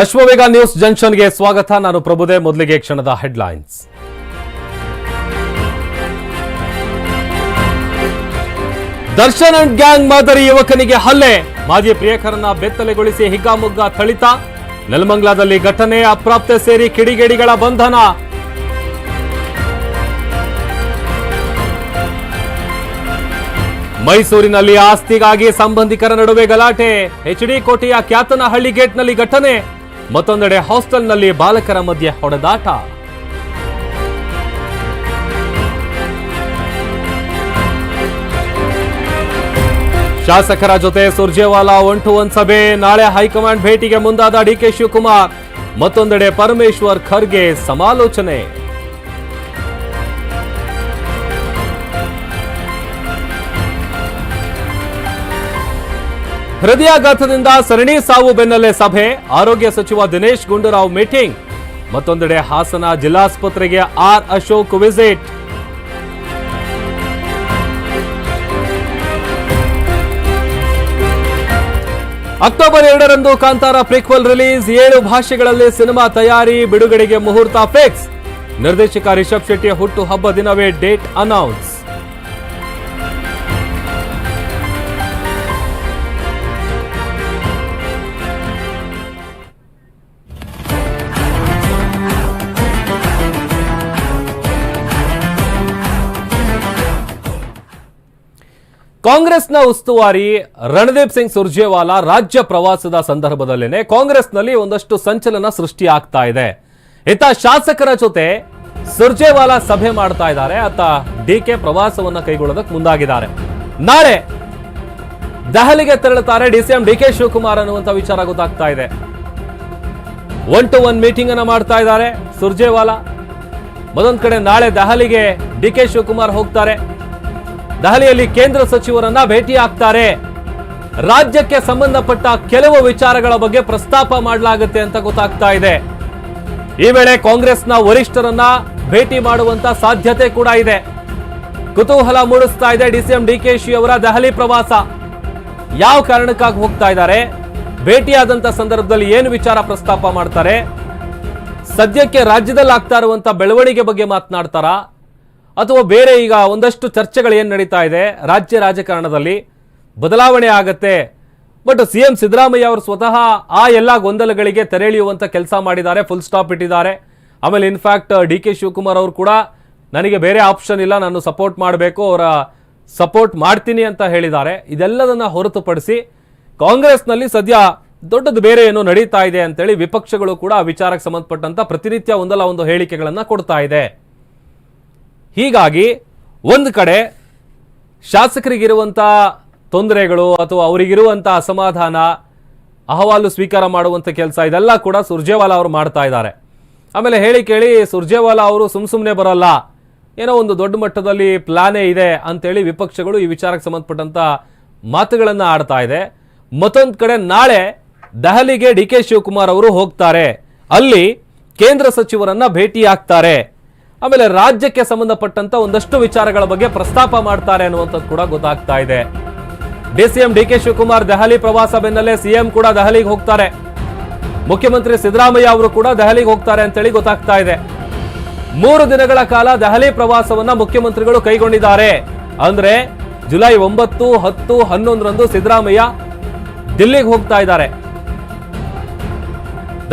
Ashwavega news ಜಂಕ್ಷನ್ಗೆ ಸ್ವಾಗತ. ನಾನು ಪ್ರಭುದೇ, ಮೊದಲಿಗೆ ಕ್ಷಣದ ಹೆಡ್ಲೈನ್ಸ್. ದರ್ಶನ್ ಅಂಡ್ ಗ್ಯಾಂಗ್ ಮಾದರಿ ಯುವಕನಿಗೆ ಹಲ್ಲೆ. ಮಾಜಿ ಪ್ರಿಯಕರನ್ನ ಬೆತ್ತಲೆಗೊಳಿಸಿ ಹಿಗ್ಗಾಮುಗ್ಗ ಥಳಿತ. ನೆಲಮಂಗ್ಲಾದಲ್ಲಿ ಘಟನೆ, ಅಪ್ರಾಪ್ತೆ ಸೇರಿ ಕಿಡಿಗೇಡಿಗಳ ಬಂಧನ. ಮೈಸೂರಿನಲ್ಲಿ ಆಸ್ತಿಗಾಗಿ ಸಂಬಂಧಿಕರ ನಡುವೆ ಗಲಾಟೆ. ಎಚ್ಡಿ ಕೋಟೆಯ ಕ್ಯಾತನಹಳ್ಳಿ ಗೇಟ್ನಲ್ಲಿ ಘಟನೆ. ಮತ್ತೊಂದೆಡೆ ಹಾಸ್ಟೆಲ್ನಲ್ಲಿ ಬಾಲಕರ ಮಧ್ಯೆ ಹೊಡೆದಾಟ. ಶಾಸಕರ ಜೊತೆ ಸುರ್ಜೇವಾಲಾ ಒನ್ ಟು ಒನ್ ಸಭೆ. ನಾಳೆ ಹೈಕಮಾಂಡ್ ಭೇಟಿಗೆ ಮುಂದಾದ ಡಿಕೆ ಶಿವಕುಮಾರ್. ಮತ್ತೊಂದೆಡೆ ಪರಮೇಶ್ವರ್ ಖರ್ಗೆ ಸಮಾಲೋಚನೆ. ಹೃದಯಾಘಾತದಿಂದ ಸರಣಿ ಸಾವು ಬೆನ್ನಲ್ಲೇ ಸಭೆ. ಆರೋಗ್ಯ ಸಚಿವ ದಿನೇಶ್ ಗುಂಡೂರಾವ್ ಮೀಟಿಂಗ್. ಮತ್ತೊಂದೆಡೆ ಹಾಸನ ಜಿಲ್ಲಾಸ್ಪತ್ರೆಗೆ ಆರ್ ಅಶೋಕ್ ವಿಸಿಟ್. ಅಕ್ಟೋಬರ್ ಎರಡರಂದು ಕಾಂತಾರ ಪ್ರಿಕ್ವಲ್ ರಿಲೀಸ್. ಏಳು ಭಾಷೆಗಳಲ್ಲಿ ಸಿನಿಮಾ ತಯಾರಿ, ಬಿಡುಗಡೆಗೆ ಮುಹೂರ್ತ ಫಿಕ್ಸ್. ನಿರ್ದೇಶಕ ರಿಷಬ್ ಶೆಟ್ಟಿಯ ಹುಟ್ಟು ಹಬ್ಬ ದಿನವೇ ಡೇಟ್ ಅನೌನ್ಸ್. ಕಾಂಗ್ರೆಸ್ನ ಉಸ್ತುವಾರಿ ರಣದೀಪ್ ಸಿಂಗ್ ಸುರ್ಜೇವಾಲಾ ರಾಜ್ಯ ಪ್ರವಾಸದ ಸಂದರ್ಭದಲ್ಲೇನೆ ಕಾಂಗ್ರೆಸ್ನಲ್ಲಿ ಒಂದಷ್ಟು ಸಂಚಲನ ಸೃಷ್ಟಿ ಆಗ್ತಾ ಇದೆ. ಇತ್ತ ಶಾಸಕರ ಜೊತೆ ಸುರ್ಜೇವಾಲಾ ಸಭೆ ಮಾಡ್ತಾ ಇದ್ದಾರೆ. ಆತ ಡಿ ಕೆ ಪ್ರವಾಸವನ್ನು ಕೈಗೊಳ್ಳೋದಕ್ಕೆ ಮುಂದಾಗಿದ್ದಾರೆ. ನಾಳೆ ದೆಹಲಿಗೆ ತೆರಳುತ್ತಾರೆ ಡಿಸಿಎಂ ಡಿ ಕೆ ಶಿವಕುಮಾರ್ ಅನ್ನುವಂತ ವಿಚಾರ ಗೊತ್ತಾಗ್ತಾ ಇದೆ. ಒನ್ ಟು ಒನ್ ಮೀಟಿಂಗ್ ಅನ್ನ ಮಾಡ್ತಾ ಇದ್ದಾರೆ ಸುರ್ಜೇವಾಲಾ. ಮತ್ತೊಂದ್ ಕಡೆ ನಾಳೆ ದೆಹಲಿಗೆ ಡಿ ಕೆ ಶಿವಕುಮಾರ್ ಹೋಗ್ತಾರೆ. ದೆಹಲಿಯಲ್ಲಿ ಕೇಂದ್ರ ಸಚಿವರನ್ನ ಭೇಟಿ ಆಗ್ತಾರೆ ರಾಜ್ಯಕ್ಕೆ ಸಂಬಂಧಪಟ್ಟ ಕೆಲವು ವಿಚಾರಗಳ ಬಗ್ಗೆ ಪ್ರಸ್ತಾಪ ಮಾಡಲಾಗುತ್ತೆ ಅಂತ ಗೊತ್ತಾಗ್ತಾ ಇದೆ. ಈ ವೇಳೆ ಕಾಂಗ್ರೆಸ್ನ ವರಿಷ್ಠರನ್ನ ಭೇಟಿ ಮಾಡುವಂತ ಸಾಧ್ಯತೆ ಕೂಡ ಇದೆ. ಕುತೂಹಲ ಮೂಡಿಸ್ತಾ ಇದೆ ಡಿಸಿಎಂ ಡಿಕೆಶಿ ಅವರ ದೆಹಲಿ ಪ್ರವಾಸ. ಯಾವ ಕಾರಣಕ್ಕಾಗಿ ಹೋಗ್ತಾ ಇದ್ದಾರೆ? ಭೇಟಿಯಾದಂತ ಸಂದರ್ಭದಲ್ಲಿ ಏನು ವಿಚಾರ ಪ್ರಸ್ತಾಪ ಮಾಡ್ತಾರೆ? ಸದ್ಯಕ್ಕೆ ರಾಜ್ಯದಲ್ಲಿ ಆಗ್ತಾ ಇರುವಂತ ಬೆಳವಣಿಗೆ ಬಗ್ಗೆ ಮಾತನಾಡ್ತಾರಾ? ಅಥವಾ ಬೇರೆ ಈಗ ಒಂದಷ್ಟು ಚರ್ಚೆಗಳು ಏನು ನಡೀತಾ ಇದೆ, ರಾಜ್ಯ ರಾಜಕಾರಣದಲ್ಲಿ ಬದಲಾವಣೆ ಆಗತ್ತೆ. ಬಟ್ ಸಿ ಎಂ ಸಿದ್ದರಾಮಯ್ಯ ಅವರು ಸ್ವತಃ ಆ ಎಲ್ಲ ಗೊಂದಲಗಳಿಗೆ ತೆರೆಳಿಯುವಂಥ ಕೆಲಸ ಮಾಡಿದ್ದಾರೆ ಫುಲ್ ಸ್ಟಾಪ್ ಇಟ್ಟಿದ್ದಾರೆ. ಆಮೇಲೆ ಇನ್ಫ್ಯಾಕ್ಟ್ ಡಿ ಕೆ ಶಿವಕುಮಾರ್ ಅವರು ಕೂಡ ನನಗೆ ಬೇರೆ ಆಪ್ಷನ್ ಇಲ್ಲ, ನಾನು ಸಪೋರ್ಟ್ ಮಾಡಬೇಕು, ಅವರ ಸಪೋರ್ಟ್ ಮಾಡ್ತೀನಿ ಅಂತ ಹೇಳಿದ್ದಾರೆ. ಇದೆಲ್ಲದನ್ನು ಹೊರತುಪಡಿಸಿ ಕಾಂಗ್ರೆಸ್ನಲ್ಲಿ ಸದ್ಯ ದೊಡ್ಡದು ಬೇರೆ ಏನು ನಡೀತಾ ಇದೆ ಅಂತೇಳಿ ವಿಪಕ್ಷಗಳು ಕೂಡ ಆ ವಿಚಾರಕ್ಕೆ ಸಂಬಂಧಪಟ್ಟಂತ ಪ್ರತಿನಿತ್ಯ ಒಂದಲ್ಲ ಒಂದು ಹೇಳಿಕೆಗಳನ್ನು ಕೊಡ್ತಾ ಇದೆ. ಹೀಗಾಗಿ ಒಂದು ಕಡೆ ಶಾಸಕರಿಗಿರುವಂಥ ತೊಂದರೆಗಳು ಅಥವಾ ಅವರಿಗಿರುವಂಥ ಅಸಮಾಧಾನ, ಅಹವಾಲು ಸ್ವೀಕಾರ ಮಾಡುವಂಥ ಕೆಲಸ ಇದೆಲ್ಲ ಕೂಡ ಸುರ್ಜೇವಾಲಾ ಅವರು ಮಾಡ್ತಾ ಇದ್ದಾರೆ. ಆಮೇಲೆ ಹೇಳಿ ಕೇಳಿ ಸುರ್ಜೇವಾಲಾ ಅವರು ಸುಮ್ ಸುಮ್ಮನೆ ಬರಲ್ಲ, ಏನೋ ಒಂದು ದೊಡ್ಡ ಮಟ್ಟದಲ್ಲಿ ಪ್ಲಾನೇ ಇದೆ ಅಂತೇಳಿ ವಿಪಕ್ಷಗಳು ಈ ವಿಚಾರಕ್ಕೆ ಸಂಬಂಧಪಟ್ಟಂಥ ಮಾತುಗಳನ್ನು ಆಡ್ತಾ ಇದೆ. ಮತ್ತೊಂದು ಕಡೆ ನಾಳೆ ದೆಹಲಿಗೆ ಡಿ ಕೆ ಶಿವಕುಮಾರ್ ಅವರು ಹೋಗ್ತಾರೆ. ಅಲ್ಲಿ ಕೇಂದ್ರ ಸಚಿವರನ್ನ ಭೇಟಿ ಆಗ್ತಾರೆ ಆಮೇಲೆ ರಾಜ್ಯಕ್ಕೆ ಸಂಬಂಧಪಟ್ಟಂತ ಒಂದಷ್ಟು ವಿಚಾರಗಳ ಬಗ್ಗೆ ಪ್ರಸ್ತಾಪ ಮಾಡ್ತಾರೆ ಅನ್ನುವಂಥದ್ದು ಕೂಡ ಗೊತ್ತಾಗ್ತಾ ಇದೆ. DCM D K Shivakumar Delhi ಪ್ರವಾಸ ಬೆನ್ನಲ್ಲೇ ಸಿಎಂ ಕೂಡ ದೆಹಲಿಗೆ ಹೋಗ್ತಾರೆ. ಮುಖ್ಯಮಂತ್ರಿ ಸಿದ್ದರಾಮಯ್ಯ ಅವರು ಕೂಡ ದೆಹಲಿಗೆ ಹೋಗ್ತಾರೆ ಅಂತೇಳಿ ಗೊತ್ತಾಗ್ತಾ ಇದೆ. ಮೂರು ದಿನಗಳ ಕಾಲ ದೆಹಲಿ ಪ್ರವಾಸವನ್ನ ಮುಖ್ಯಮಂತ್ರಿಗಳು ಕೈಗೊಂಡಿದ್ದಾರೆ. ಅಂದ್ರೆ ಜುಲೈ ಒಂಬತ್ತು, ಹತ್ತು, ಹನ್ನೊಂದರಂದು ಸಿದ್ದರಾಮಯ್ಯ ದಿಲ್ಲಿಗೆ ಹೋಗ್ತಾ ಇದ್ದಾರೆ.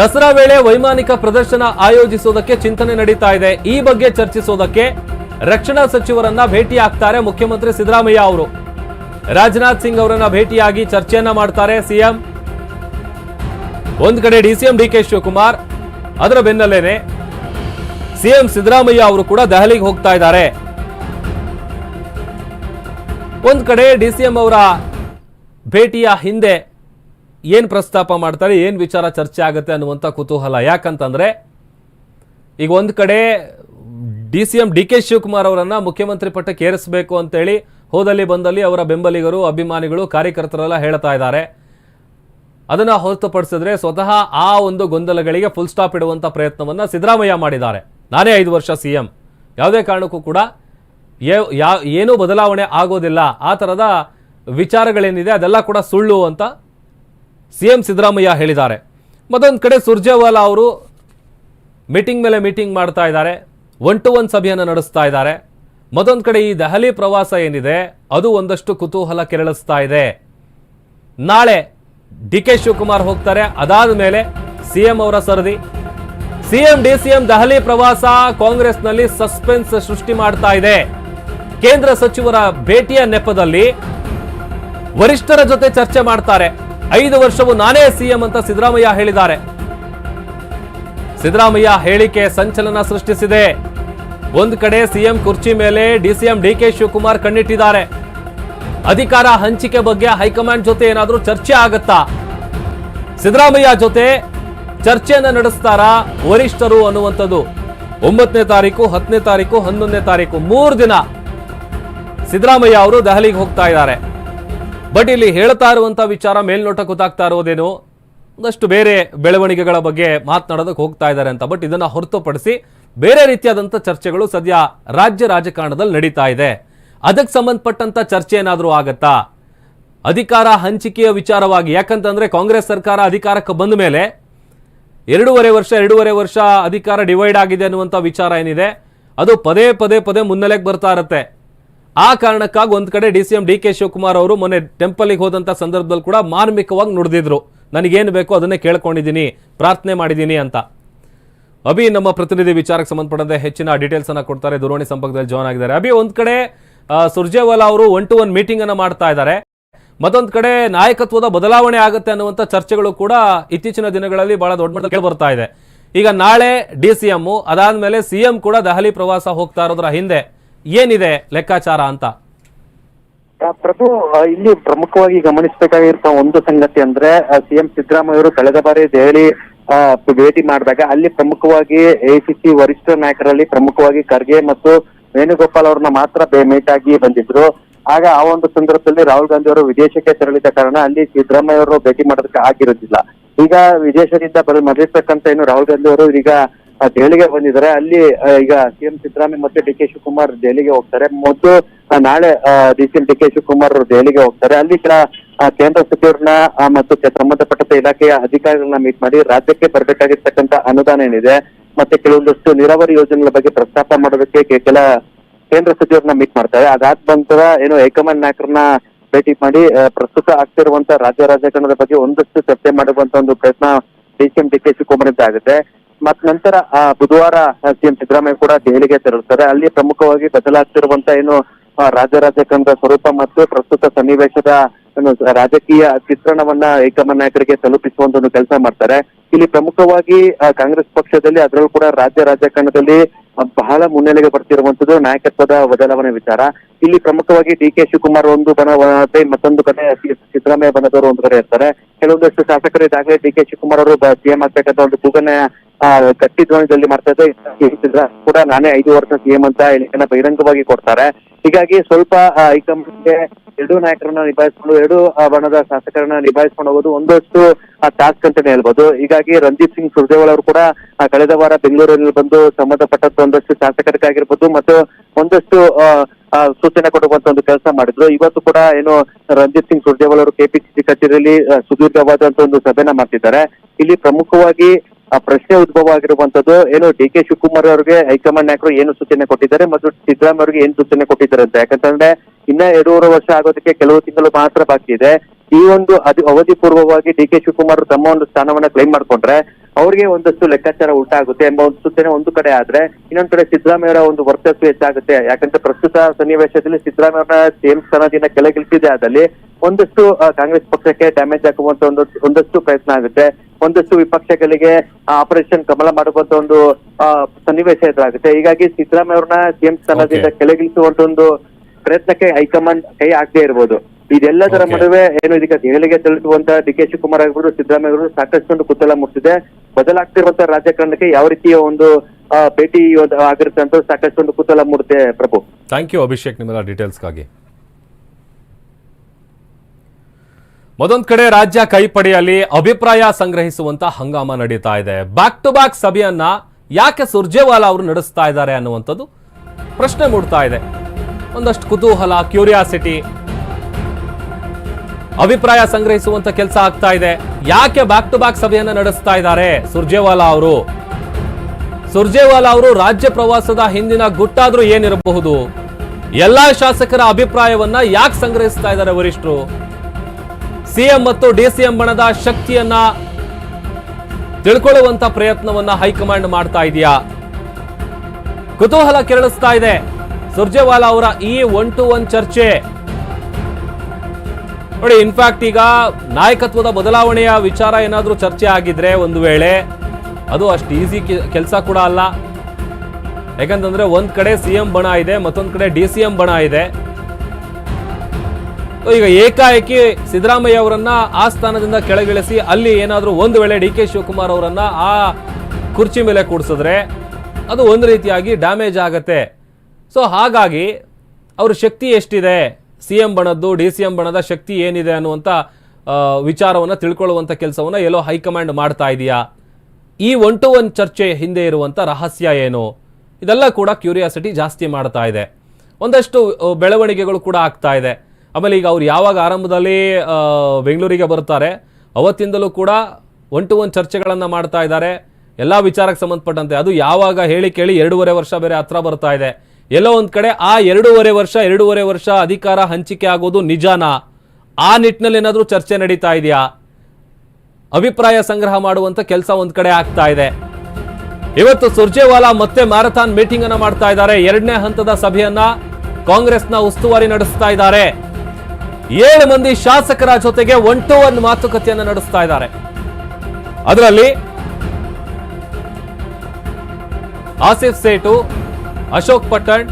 ದಸರಾ ವೇಳೆ ವೈಮಾನಿಕ ಪ್ರದರ್ಶನ ಆಯೋಜಿಸೋದಕ್ಕೆ ಚಿಂತನೆ ನಡೀತಾ ಇದೆ. ಈ ಬಗ್ಗೆ ಚರ್ಚಿಸೋದಕ್ಕೆ ರಕ್ಷಣಾ ಸಚಿವರನ್ನ ಭೇಟಿಯಾಗ್ತಾರೆ ಮುಖ್ಯಮಂತ್ರಿ ಸಿದ್ದರಾಮಯ್ಯ ಅವರು. ರಾಜನಾಥ್ ಸಿಂಗ್ ಅವರನ್ನ ಭೇಟಿಯಾಗಿ ಚರ್ಚೆಯನ್ನ ಮಾಡ್ತಾರೆ ಸಿಎಂ. ಒಂದ್ ಕಡೆ ಡಿಸಿಎಂ ಡಿ ಕೆ ಶಿವಕುಮಾರ್, ಅದರ ಬೆನ್ನಲ್ಲೇನೆ ಸಿಎಂ ಸಿದ್ದರಾಮಯ್ಯ ಅವರು ಕೂಡ ದೆಹಲಿಗೆ ಹೋಗ್ತಾ ಇದ್ದಾರೆ. ಒಂದ್ ಕಡೆ ಡಿಸಿಎಂ ಅವರ ಭೇಟಿಯ ಹಿಂದೆ ಏನ್ ಪ್ರಸ್ತಾಪ ಮಾಡ್ತಾರೆ, ಏನು ವಿಚಾರ ಚರ್ಚೆ ಆಗುತ್ತೆ ಅನ್ನುವಂಥ ಕುತೂಹಲ. ಯಾಕಂತಂದರೆ, ಈಗ ಒಂದು ಕಡೆ D C M D K Shivakumar ಅವರನ್ನು ಮುಖ್ಯಮಂತ್ರಿ ಪಟ್ಟಕ್ಕೆ ಏರಿಸಬೇಕು ಅಂತೇಳಿ ಹೋದಲ್ಲಿ ಬಂದಲ್ಲಿ ಅವರ ಬೆಂಬಲಿಗರು, ಅಭಿಮಾನಿಗಳು, ಕಾರ್ಯಕರ್ತರೆಲ್ಲ ಹೇಳ್ತಾ ಇದ್ದಾರೆ. ಅದನ್ನು ಹೊರತುಪಡಿಸಿದ್ರೆ ಸ್ವತಃ ಆ ಒಂದು ಗೊಂದಲಗಳಿಗೆ ಫುಲ್ ಸ್ಟಾಪ್ ಇಡುವಂಥ ಪ್ರಯತ್ನವನ್ನು ಸಿದ್ದರಾಮಯ್ಯ ಮಾಡಿದ್ದಾರೆ. ನಾನೇ ಐದು ವರ್ಷ ಸಿ ಎಂ. ಯಾವುದೇ ಕಾರಣಕ್ಕೂ ಕೂಡ ಏನೂ ಬದಲಾವಣೆ ಆಗೋದಿಲ್ಲ. ಆ ಥರದ ವಿಚಾರಗಳೇನಿದೆ ಅದೆಲ್ಲ ಕೂಡ ಸುಳ್ಳು ಅಂತ ಸಿಎಂ ಸಿದ್ದರಾಮಯ್ಯ ಹೇಳಿದ್ದಾರೆ. ಮತ್ತೊಂದು ಕಡೆ ಸುರ್ಜೇವಾಲಾ ಅವರು ಮೀಟಿಂಗ್ ಮೇಲೆ ಮೀಟಿಂಗ್ ಮಾಡ್ತಾ ಇದ್ದಾರೆ. ಒನ್ ಟು ಒನ್ ಸಭೆಯನ್ನು ನಡೆಸ್ತಾ ಇದ್ದಾರೆ. ಮತ್ತೊಂದು ಕಡೆ ಈ ದೆಹಲಿ ಪ್ರವಾಸ ಏನಿದೆ, ಅದು ಒಂದಷ್ಟು ಕುತೂಹಲ ಕೆರಳಿಸ್ತಾ ಇದೆ. ನಾಳೆ ಡಿ ಕೆ ಶಿವಕುಮಾರ್ ಹೋಗ್ತಾರೆ. ಅದಾದ ಮೇಲೆ ಸಿಎಂ ಅವರ ಸರದಿ. ಸಿಎಂ ಡಿಸಿಎಂ ದೆಹಲಿ ಪ್ರವಾಸ ಕಾಂಗ್ರೆಸ್ನಲ್ಲಿ ಸಸ್ಪೆನ್ಸ್ ಸೃಷ್ಟಿ ಮಾಡ್ತಾ ಇದೆ. ಕೇಂದ್ರ ಸಚಿವರ ಭೇಟಿಯ ನೆಪದಲ್ಲಿ ವರಿಷ್ಠರ ಜೊತೆ ಚರ್ಚೆ ಮಾಡ್ತಾರೆ. ಐದು ವರ್ಷವೂ ನಾನೇ ಸಿಎಂ ಅಂತ ಸಿದ್ದರಾಮಯ್ಯ ಹೇಳಿದ್ದಾರೆ. ಸಿದ್ದರಾಮಯ್ಯ ಹೇಳಿಕೆ ಸಂಚಲನ ಸೃಷ್ಟಿಸಿದೆ. ಒಂದು ಕಡೆ ಸಿಎಂ ಕುರ್ಚಿ ಮೇಲೆ ಡಿಸಿಎಂ ಡಿ ಕೆ ಶಿವಕುಮಾರ್ ಕಣ್ಣಿಟ್ಟಿದ್ದಾರೆ. ಅಧಿಕಾರ ಹಂಚಿಕೆ ಬಗ್ಗೆ ಹೈಕಮಾಂಡ್ ಜೊತೆ ಏನಾದರೂ ಚರ್ಚೆ ಆಗತ್ತಾ? ಸಿದ್ದರಾಮಯ್ಯ ಜೊತೆ ಚರ್ಚೆಯನ್ನು ನಡೆಸ್ತಾರಾ ವರಿಷ್ಠರು ಅನ್ನುವಂಥದ್ದು? ಒಂಬತ್ತನೇ ತಾರೀಕು, ಹತ್ತನೇ ತಾರೀಕು, ಹನ್ನೊಂದನೇ ತಾರೀಕು, ಮೂರು ದಿನ ಸಿದ್ದರಾಮಯ್ಯ ಅವರು ದೆಹಲಿಗೆ ಹೋಗ್ತಾ ಇದ್ದಾರೆ. ಬಟ್ ಇಲ್ಲಿ ಹೇಳ್ತಾ ಇರುವಂತ ವಿಚಾರ ಮೇಲ್ನೋಟ ಗೊತ್ತಾಗ್ತಾ ಇರೋದೇನು? ಒಂದಷ್ಟು ಬೇರೆ ಬೆಳವಣಿಗೆಗಳ ಬಗ್ಗೆ ಮಾತನಾಡೋದಕ್ಕೆ ಹೋಗ್ತಾ ಇದ್ದಾರೆ ಅಂತ. ಬಟ್ ಇದನ್ನ ಹೊರತುಪಡಿಸಿ ಬೇರೆ ರೀತಿಯಾದಂಥ ಚರ್ಚೆಗಳು ಸದ್ಯ ರಾಜ್ಯ ರಾಜಕಾರಣದಲ್ಲಿ ನಡೀತಾ ಇದೆ. ಅದಕ್ಕೆ ಸಂಬಂಧಪಟ್ಟಂತ ಚರ್ಚೆ ಏನಾದರೂ ಆಗತ್ತಾ? ಅಧಿಕಾರ ಹಂಚಿಕೆಯ ವಿಚಾರವಾಗಿ, ಯಾಕಂತಂದ್ರೆ ಕಾಂಗ್ರೆಸ್ ಸರ್ಕಾರ ಅಧಿಕಾರಕ್ಕೆ ಬಂದ ಮೇಲೆ ಎರಡೂವರೆ ವರ್ಷ ಎರಡೂವರೆ ವರ್ಷ ಅಧಿಕಾರ ಡಿವೈಡ್ ಆಗಿದೆ ಅನ್ನುವಂಥ ವಿಚಾರ ಏನಿದೆ? ಅದು ಪದೇ ಪದೇ ಪದೇ ಮುನ್ನೆಲೆಗೆ ಬರ್ತಾ ಇರುತ್ತೆ. ಆ ಕಾರಣಕ್ಕಾಗಿ ಒಂದ್ ಕಡೆ D C M D K Shivakumar ಅವರು ಮೊನ್ನೆ ಟೆಂಪಲ್ಗೆ ಹೋದಂತ ಸಂದರ್ಭದಲ್ಲಿ ಕೂಡ ಮಾರ್ಮಿಕವಾಗಿ ನುಡಿದಿದ್ರು. ನನಗೇನು ಬೇಕೋ ಅದನ್ನೇ ಕೇಳ್ಕೊಂಡಿದ್ದೀನಿ, ಪ್ರಾರ್ಥನೆ ಮಾಡಿದ್ದೀನಿ ಅಂತ. ಅಭಿ ನಮ್ಮ ಪ್ರತಿನಿಧಿ ವಿಚಾರಕ್ಕೆ ಸಂಬಂಧಪಟ್ಟಂತೆ ಹೆಚ್ಚಿನ ಡೀಟೇಲ್ಸ್ ಅನ್ನ ಕೊಡ್ತಾರೆ. ದೂರವಾಣಿ ಸಂಪರ್ಕದಲ್ಲಿ ಜಾಯ್ನ್ ಆಗಿದ್ದಾರೆ. ಅಭಿ, ಒಂದ್ ಕಡೆ ಸುರ್ಜೇವಾಲಾ ಅವರು ಒನ್ ಟು ಒನ್ ಮೀಟಿಂಗ್ ಅನ್ನ ಮಾಡ್ತಾ ಇದ್ದಾರೆ. ಮತ್ತೊಂದ್ ಕಡೆ ನಾಯಕತ್ವದ ಬದಲಾವಣೆ ಆಗುತ್ತೆ ಅನ್ನುವಂಥ ಚರ್ಚೆಗಳು ಕೂಡ ಇತ್ತೀಚಿನ ದಿನಗಳಲ್ಲಿ ಬಹಳ ದೊಡ್ಡ ಮಟ್ಟಕ್ಕೆ ಬರ್ತಾ ಇದೆ. ಈಗ ನಾಳೆ ಡಿ ಸಿ ಎಂ, ಅದಾದ್ಮೇಲೆ ಸಿಎಂ ಕೂಡ ದೆಹಲಿ ಪ್ರವಾಸ ಹೋಗ್ತಾ ಇರೋದ್ರ ಹಿಂದೆ. ಏನಿದೆ ಲೆಕ್ಕಾಚಾರ ಅಂತ? ಪ್ರಭು ಇಲ್ಲಿ ಪ್ರಮುಖವಾಗಿ ಗಮನಿಸಬೇಕಾಗಿರುವ ಒಂದು ಸಂಗತಿ ಅಂದ್ರೆ ಸಿಎಂ ಸಿದ್ದರಾಮಯ್ಯ ಅವರು ಕಳೆದ ಬಾರಿ ದೆಹಲಿ ಭೇಟಿ ಮಾಡಿದಾಗ ಅಲ್ಲಿ ಪ್ರಮುಖವಾಗಿ ಎಸಿಸಿ ವರಿಷ್ಠ ನಾಯಕರಲ್ಲಿ ಪ್ರಮುಖವಾಗಿ ಖರ್ಗೆ ಮತ್ತು ವೇಣುಗೋಪಾಲ್ ಅವ್ರನ್ನ ಮಾತ್ರ ಭೇಟ್ ಆಗಿ ಬಂದಿದ್ರು. ಆಗ ಆ ಒಂದು ಸಂದರ್ಭದಲ್ಲಿ ರಾಹುಲ್ ಗಾಂಧಿ ಅವರು ವಿದೇಶಕ್ಕೆ ತೆರಳಿದ ಕಾರಣ ಅಲ್ಲಿ ಸಿದ್ದರಾಮಯ್ಯ ಅವರು ಭೇಟಿ ಮಾಡೋದಕ್ಕೆ ಆಗಿರೋದಿಲ್ಲ ಈಗ ವಿದೇಶದಿಂದ ಬರ ಮರಳಿರ್ತಕ್ಕಂಥ ಏನು ರಾಹುಲ್ ಗಾಂಧಿ ಅವರು ಈಗ ದೆಹಲಿಗೆ ಬಂದಿದ್ದಾರೆ. ಅಲ್ಲಿ ಈಗ ಸಿಎಂ ಸಿದ್ದರಾಮಯ್ಯ ಮತ್ತೆ ಡಿ ಕೆ ಶಿವಕುಮಾರ್ ದೆಹಲಿಗೆ ಹೋಗ್ತಾರೆ. ಮತ್ತು ನಾಳೆ D C D K Shivakumar ದೆಹಲಿಗೆ ಹೋಗ್ತಾರೆ. ಅಲ್ಲಿ ಕೆಲ ಕೇಂದ್ರ ಸಚಿವರನ್ನ ಮತ್ತು ಸಂಬಂಧಪಟ್ಟಂತ ಇಲಾಖೆಯ ಅಧಿಕಾರಿಗಳನ್ನ ಮೀಟ್ ಮಾಡಿ ರಾಜ್ಯಕ್ಕೆ ಬರಬೇಕಾಗಿರ್ತಕ್ಕಂಥ ಅನುದಾನ ಏನಿದೆ, ಮತ್ತೆ ಕೆಲವೊಂದಷ್ಟು ನೀರಾವರಿ ಯೋಜನೆಗಳ ಬಗ್ಗೆ ಪ್ರಸ್ತಾಪ ಮಾಡೋದಕ್ಕೆ ಕೆಲ ಕೇಂದ್ರ ಸಚಿವರನ್ನ ಮೀಟ್ ಮಾಡ್ತಾರೆ. ಅದಾದ ನಂತರ ಏನು ಹೈಕಮಾಂಡ್ ನಾಯಕರನ್ನ ಭೇಟಿ ಮಾಡಿ ಪ್ರಸ್ತುತ ಆಗ್ತಿರುವಂತಹ ರಾಜ್ಯ ರಾಜಕಾರಣದ ಬಗ್ಗೆ ಒಂದಷ್ಟು ಚರ್ಚೆ ಮಾಡುವಂತ ಒಂದು ಪ್ರಯತ್ನ D C M, D K Shivakumar ಅಂತ ಆಗುತ್ತೆ. ಮತ್ ನಂತರ ಬುಧವಾರ ಸಿಎಂ ಸಿದ್ದರಾಮಯ್ಯ ಕೂಡ ದೆಹಲಿಗೆ ತೆರಳುತ್ತಾರೆ. ಅಲ್ಲಿ ಪ್ರಮುಖವಾಗಿ ಬದಲಾಗ್ತಿರುವಂತ ಏನು ರಾಜಕಾರಣದ ಸ್ವರೂಪ ಮತ್ತು ಪ್ರಸ್ತುತ ಸನ್ನಿವೇಶದ ರಾಜಕೀಯ ಚಿತ್ರಣವನ್ನ ಏಕಮ ನಾಯಕರಿಗೆ ತಲುಪಿಸುವಂತ ಒಂದು ಕೆಲಸ ಮಾಡ್ತಾರೆ. ಇಲ್ಲಿ ಪ್ರಮುಖವಾಗಿ ಕಾಂಗ್ರೆಸ್ ಪಕ್ಷದಲ್ಲಿ ಅದರಲ್ಲೂ ಕೂಡ ರಾಜ್ಯ ರಾಜಕಾರಣದಲ್ಲಿ ಬಹಳ ಮುನ್ನೆಲೆಗೆ ಬರ್ತಿರುವಂತದ್ದು ನಾಯಕತ್ವದ ಬದಲಾವಣೆ ವಿಚಾರ. ಇಲ್ಲಿ ಪ್ರಮುಖವಾಗಿ ಡಿ ಕೆ ಶಿವಕುಮಾರ್ ಒಂದು ಬಣ ಮತ್ತೊಂದು ಕಡೆ ಸಿದ್ದರಾಮಯ್ಯ ಬಣದವರು ಒಂದು ಕಡೆ ಇರ್ತಾರೆ. ಕೆಲವೊಂದಷ್ಟು ಶಾಸಕರು ಇದಾಗಲೇ ಡಿ ಕೆ ಶಿವಕುಮಾರ್ ಅವರು ಸಿಎಂ ಒಂದು ಆ, ಗಟ್ಟಿ ಧ್ವನಿದಲ್ಲಿ ಮಾಡ್ತಾ ಸಿದ್ದರಾಮಯ್ಯ ಕೂಡ ನಾನೇ ಐದು ವರ್ಷ ಸಿಎಂ ಅಂತ ಹೇಳಿಕೆನ ಬಹಿರಂಗವಾಗಿ ಕೊಡ್ತಾರೆ. ಹೀಗಾಗಿ ಸ್ವಲ್ಪ ಹೈಕಮಾಂಡ್ಗೆ ಎರಡು ನಾಯಕರನ್ನ ನಿಭಾಯಿಸ್ಕೊಂಡು, ಎರಡು ಬಣದ ಶಾಸಕರನ್ನ ನಿಭಾಯಿಸ್ಕೊಂಡು ಹೋಗೋದು ಒಂದಷ್ಟು ಟಾಸ್ಕ್ ಅಂತಾನೆ ಹೇಳ್ಬೋದು. ಹೀಗಾಗಿ ರಂದೀಪ್ ಸಿಂಗ್ ಸುರ್ಜೇವಾಲ್ ಅವರು ಕೂಡ ಕಳೆದ ವಾರ ಬೆಂಗಳೂರಲ್ಲಿ ಬಂದು ಸಂಬಂಧಪಟ್ಟಂತ ಒಂದಷ್ಟು ಶಾಸಕರಿಗಾಗಿರ್ಬೋದು ಮತ್ತು ಒಂದಷ್ಟು ಸೂಚನೆ ಕೊಡುವಂತ ಒಂದು ಕೆಲಸ ಮಾಡಿದ್ರು. ಇವತ್ತು ಕೂಡ ಏನು ರಂಜಿತ್ ಸಿಂಗ್ ಸುರ್ಜೇವಾಲ್ ಅವರು ಕೆಪಿಸಿಸಿ ಕಚೇರಿಯಲ್ಲಿ ಸುದೀರ್ಘವಾದಂತ ಒಂದು ಸಭೆನ ಮಾಡ್ತಿದ್ದಾರೆ. ಇಲ್ಲಿ ಪ್ರಮುಖವಾಗಿ ಪ್ರಶ್ನೆ ಉದ್ಭವ ಆಗಿರುವಂತದ್ದು ಏನು ಡಿ ಕೆ ಶಿವಕುಮಾರ್ ಅವರಿಗೆ ಹೈಕಮಾಂಡ್ ನಾಯಕರು ಏನು ಸೂಚನೆ ಕೊಟ್ಟಿದ್ದಾರೆ ಮತ್ತು ಸಿದ್ದರಾಮಯ್ಯ ಅವರಿಗೆ ಏನು ಸೂಚನೆ ಕೊಟ್ಟಿದ್ದಾರೆ ಅಂತ? ಯಾಕಂತಂದ್ರೆ ಇನ್ನ ಎರಡೂವರೆ ವರ್ಷ ಆಗೋದಕ್ಕೆ ಕೆಲವು ತಿಂಗಳು ಮಾತ್ರ ಬಾಕಿ ಇದೆ. ಈ ಒಂದು ಅದು ಅವಧಿ ಪೂರ್ವವಾಗಿ ಡಿ ಕೆ ಶಿವಕುಮಾರ್ ತಮ್ಮ ಒಂದು ಸ್ಥಾನವನ್ನ ಕ್ಲೈಮ್ ಮಾಡ್ಕೊಂಡ್ರೆ ಅವ್ರಿಗೆ ಒಂದಷ್ಟು ಲೆಕ್ಕಾಚಾರ ಉಂಟಾಗುತ್ತೆ ಎಂಬ ಒಂದು ಸೂಚನೆ ಒಂದು ಕಡೆ ಆದ್ರೆ ಇನ್ನೊಂದ್ ಕಡೆ ಸಿದ್ದರಾಮಯ್ಯರ ಒಂದು ವರ್ಚಸ್ಸು ಹೆಚ್ಚಾಗುತ್ತೆ. ಯಾಕಂದ್ರೆ ಪ್ರಸ್ತುತ ಸನ್ನಿವೇಶದಲ್ಲಿ ಸಿದ್ದರಾಮಯ್ಯನ ಸಿಎಂ ಸ್ಥಾನದಿಂದ ಕೆಳಗಿಳಿಸಿದೆ. ಆದಲ್ಲಿ ಒಂದಷ್ಟು ಆ, ಕಾಂಗ್ರೆಸ್ ಪಕ್ಷಕ್ಕೆ ಡ್ಯಾಮೇಜ್ ಆಗುವಂತ ಒಂದು ಒಂದಷ್ಟು ಪ್ರಯತ್ನ ಆಗುತ್ತೆ. ಒಂದಷ್ಟು ವಿಪಕ್ಷಗಳಿಗೆ ಆಪರೇಷನ್ ಕಮಲ ಮಾಡುವಂತ ಒಂದು ಸನ್ನಿವೇಶ ಎದುರಾಗುತ್ತೆ. ಹೀಗಾಗಿ ಸಿದ್ದರಾಮಯ್ಯ ಅವ್ರನ್ನ ಸಿಎಂ ಸ್ಥಾನದಿಂದ. ಕೆಳಗಿಳಿಸುವಂತ ಒಂದು ಪ್ರಯತ್ನಕ್ಕೆ ಹೈಕಮಾಂಡ್ ಕೈ ಹಾಕದೇ ಇರ್ಬೋದು. ಇದೆಲ್ಲದರ. ನಡುವೆ ಏನು ಇದೀಗ ದೆಹಲಿಗೆ ತೆರಳುವಂತ ಡಿ ಕೆ ಶಿವಕುಮಾರ್ ಆಗಿರ್ಬೋದು ಸಿದ್ದರಾಮಯ್ಯ ಅವರು ಸಾಕಷ್ಟು ಒಂದು ಕುತೂಹಲ ಮೂಡಿಸಿದೆ. ಬದಲಾಗ್ತಿರುವಂತ ರಾಜಕಾರಣಕ್ಕೆ ಯಾವ ರೀತಿಯ ಒಂದು ಭೇಟಿ ಆಗಿರುತ್ತೆ ಅಂತ ಸಾಕಷ್ಟು ಒಂದು ಕುತೂಹಲ ಮೂಡುತ್ತೆ ಪ್ರಭು. ಥ್ಯಾಂಕ್ ಯು ಅಭಿಷೇಕ್ ನಿಮ್ಮೆಲ್ಲ ಡೀಟೇಲ್ಸ್ಗಾಗಿ ಮತ್ತೊಂದ್ ಕಡೆ ರಾಜ್ಯ ಕೈಪಡೆಯಲ್ಲಿ ಅಭಿಪ್ರಾಯ ಸಂಗ್ರಹಿಸುವಂತ ಹಂಗಾಮ ನಡೀತಾ ಇದೆ. ಬ್ಯಾಕ್ ಟು ಬ್ಯಾಕ್ ಸಭೆಯನ್ನ ಯಾಕೆ ಸುರ್ಜೇವಾಲಾ ಅವರು ನಡೆಸ್ತಾ ಇದ್ದಾರೆ ಅನ್ನುವಂಥದ್ದು ಪ್ರಶ್ನೆ ಮೂಡ್ತಾ ಇದೆ. ಒಂದಷ್ಟು ಕುತೂಹಲ ಕ್ಯೂರಿಯಾಸಿಟಿ ಅಭಿಪ್ರಾಯ ಸಂಗ್ರಹಿಸುವಂತ ಕೆಲಸ ಆಗ್ತಾ ಇದೆ. ಯಾಕೆ ಬ್ಯಾಕ್ ಟು ಬ್ಯಾಕ್ ಸಭೆಯನ್ನ ನಡೆಸ್ತಾ ಇದ್ದಾರೆ ಸುರ್ಜೇವಾಲಾ ಅವರು? ಸುರ್ಜೇವಾಲಾ ಅವರು ರಾಜ್ಯ ಪ್ರವಾಸದ ಹಿಂದಿನ ಗುಟ್ಟಾದ್ರೂ ಏನಿರಬಹುದು? ಎಲ್ಲಾ ಶಾಸಕರ ಅಭಿಪ್ರಾಯವನ್ನ ಯಾಕೆ ಸಂಗ್ರಹಿಸ್ತಾ ಇದ್ದಾರೆ ವರಿಷ್ಠರು? ಸಿಎಂ ಮತ್ತು ಡಿಸಿಎಂ ಬಣದ ಶಕ್ತಿಯನ್ನ ತಿಳ್ಕೊಳ್ಳುವಂತ ಪ್ರಯತ್ನವನ್ನ ಹೈಕಮಾಂಡ್ ಮಾಡ್ತಾ ಇದೆಯಾ? ಕುತೂಹಲ ಕೆರಳಿಸ್ತಾ ಇದೆ. ಸುರ್ಜೇವಾಲಾ ಅವರ ಈ ಒನ್ ಟು ಒನ್ ಚರ್ಚೆ. ನೋಡಿ ಇನ್ಫ್ಯಾಕ್ಟ್ ಈಗ ನಾಯಕತ್ವದ ಬದಲಾವಣೆಯ ವಿಚಾರ ಏನಾದರೂ ಚರ್ಚೆ ಆಗಿದ್ರೆ ಒಂದು ವೇಳೆ ಅದು ಅಷ್ಟು ಈಸಿ ಕೆಲಸ ಕೂಡ ಅಲ್ಲ. ಯಾಕಂತಂದ್ರೆ ಒಂದ್ ಕಡೆ ಸಿಎಂ ಬಣ ಇದೆ, ಮತ್ತೊಂದ್ ಕಡೆ ಡಿ ಸಿ ಬಣ ಇದೆ. ಈಗ ಏಕಾಏಕಿ ಸಿದ್ದರಾಮಯ್ಯ ಅವರನ್ನ ಆ ಸ್ಥಾನದಿಂದ ಕೆಳಗಿಳಿಸಿ ಅಲ್ಲಿ ಏನಾದರೂ ಒಂದು ವೇಳೆ ಡಿ ಕೆ ಶಿವಕುಮಾರ್ ಅವರನ್ನ ಆ ಕುರ್ಚಿ ಮೇಲೆ ಕೂಡಿಸಿದ್ರೆ ಅದು ಒಂದು ರೀತಿಯಾಗಿ ಡ್ಯಾಮೇಜ್ ಆಗತ್ತೆ. ಸೊ ಹಾಗಾಗಿ ಅವ್ರ ಶಕ್ತಿ ಎಷ್ಟಿದೆ? ಸಿ ಎಂ ಬಣದ್ದು, ಡಿ ಸಿ ಎಂ ಬಣದ ಶಕ್ತಿ ಏನಿದೆ ಅನ್ನುವಂಥ ವಿಚಾರವನ್ನು ತಿಳ್ಕೊಳ್ಳುವಂಥ ಕೆಲಸವನ್ನು ಎಲ್ಲೋ ಹೈಕಮಾಂಡ್ ಮಾಡ್ತಾ ಇದೆಯಾ? ಈ ಒನ್ ಟು ಒನ್ ಚರ್ಚೆ ಹಿಂದೆ ಇರುವಂಥ ರಹಸ್ಯ ಏನು? ಇದೆಲ್ಲ ಕೂಡ ಕ್ಯೂರಿಯಾಸಿಟಿ ಜಾಸ್ತಿ ಮಾಡ್ತಾ ಇದೆ. ಒಂದಷ್ಟು ಬೆಳವಣಿಗೆಗಳು ಕೂಡ ಆಗ್ತಾ ಇದೆ. ಆಮೇಲೆ ಈಗ ಅವ್ರು ಯಾವಾಗ ಆರಂಭದಲ್ಲಿ ಬೆಂಗಳೂರಿಗೆ ಬರ್ತಾರೆ ಅವತ್ತಿಂದಲೂ ಕೂಡ ಒನ್ ಟು ಒನ್ ಚರ್ಚೆಗಳನ್ನು ಮಾಡ್ತಾ ಇದ್ದಾರೆ. ಎಲ್ಲ ವಿಚಾರಕ್ಕೆ ಸಂಬಂಧಪಟ್ಟಂತೆ. ಅದು ಯಾವಾಗ ಹೇಳಿ ಕೇಳಿ ಎರಡೂವರೆ ವರ್ಷ ಬೇರೆ ಹತ್ರ ಬರ್ತಾ ಇದೆ. ಎಲ್ಲೋ ಒಂದು ಕಡೆ ಆ ಎರಡೂವರೆ ವರ್ಷ ಎರಡೂವರೆ ವರ್ಷ ಅಧಿಕಾರ ಹಂಚಿಕೆ ಆಗೋದು ನಿಜಾನಾ? ಆ ನಿಟ್ಟಿನಲ್ಲಿ ಏನಾದರೂ ಚರ್ಚೆ ನಡೀತಾ ಇದೆಯಾ? ಅಭಿಪ್ರಾಯ ಸಂಗ್ರಹ ಮಾಡುವಂಥ ಕೆಲಸ ಒಂದು ಕಡೆ ಆಗ್ತಾ ಇದೆ. ಇವತ್ತು ಸುರ್ಜೇವಾಲಾ ಮತ್ತೆ ಮ್ಯಾರಥಾನ್ ಮೀಟಿಂಗ್ ಅನ್ನು ಮಾಡ್ತಾ ಇದ್ದಾರೆ. ಎರಡನೇ ಹಂತದ ಸಭೆಯನ್ನ ಕಾಂಗ್ರೆಸ್ನ ಉಸ್ತುವಾರಿ ನಡೆಸ್ತಾ ಇದ್ದಾರೆ. ಏಳು ಮಂದಿ ಶಾಸಕರ ಜೊತೆಗೆ ಒನ್ ಟು ಒನ್ ಮಾತುಕತೆಯನ್ನು ನಡೆಸ್ತಾ ಇದ್ದಾರೆ. ಅದರಲ್ಲಿ ಆಸಿಫ್ ಸೇಟು ಅಶೋಕ್ ಪಟ್ಟಣ್,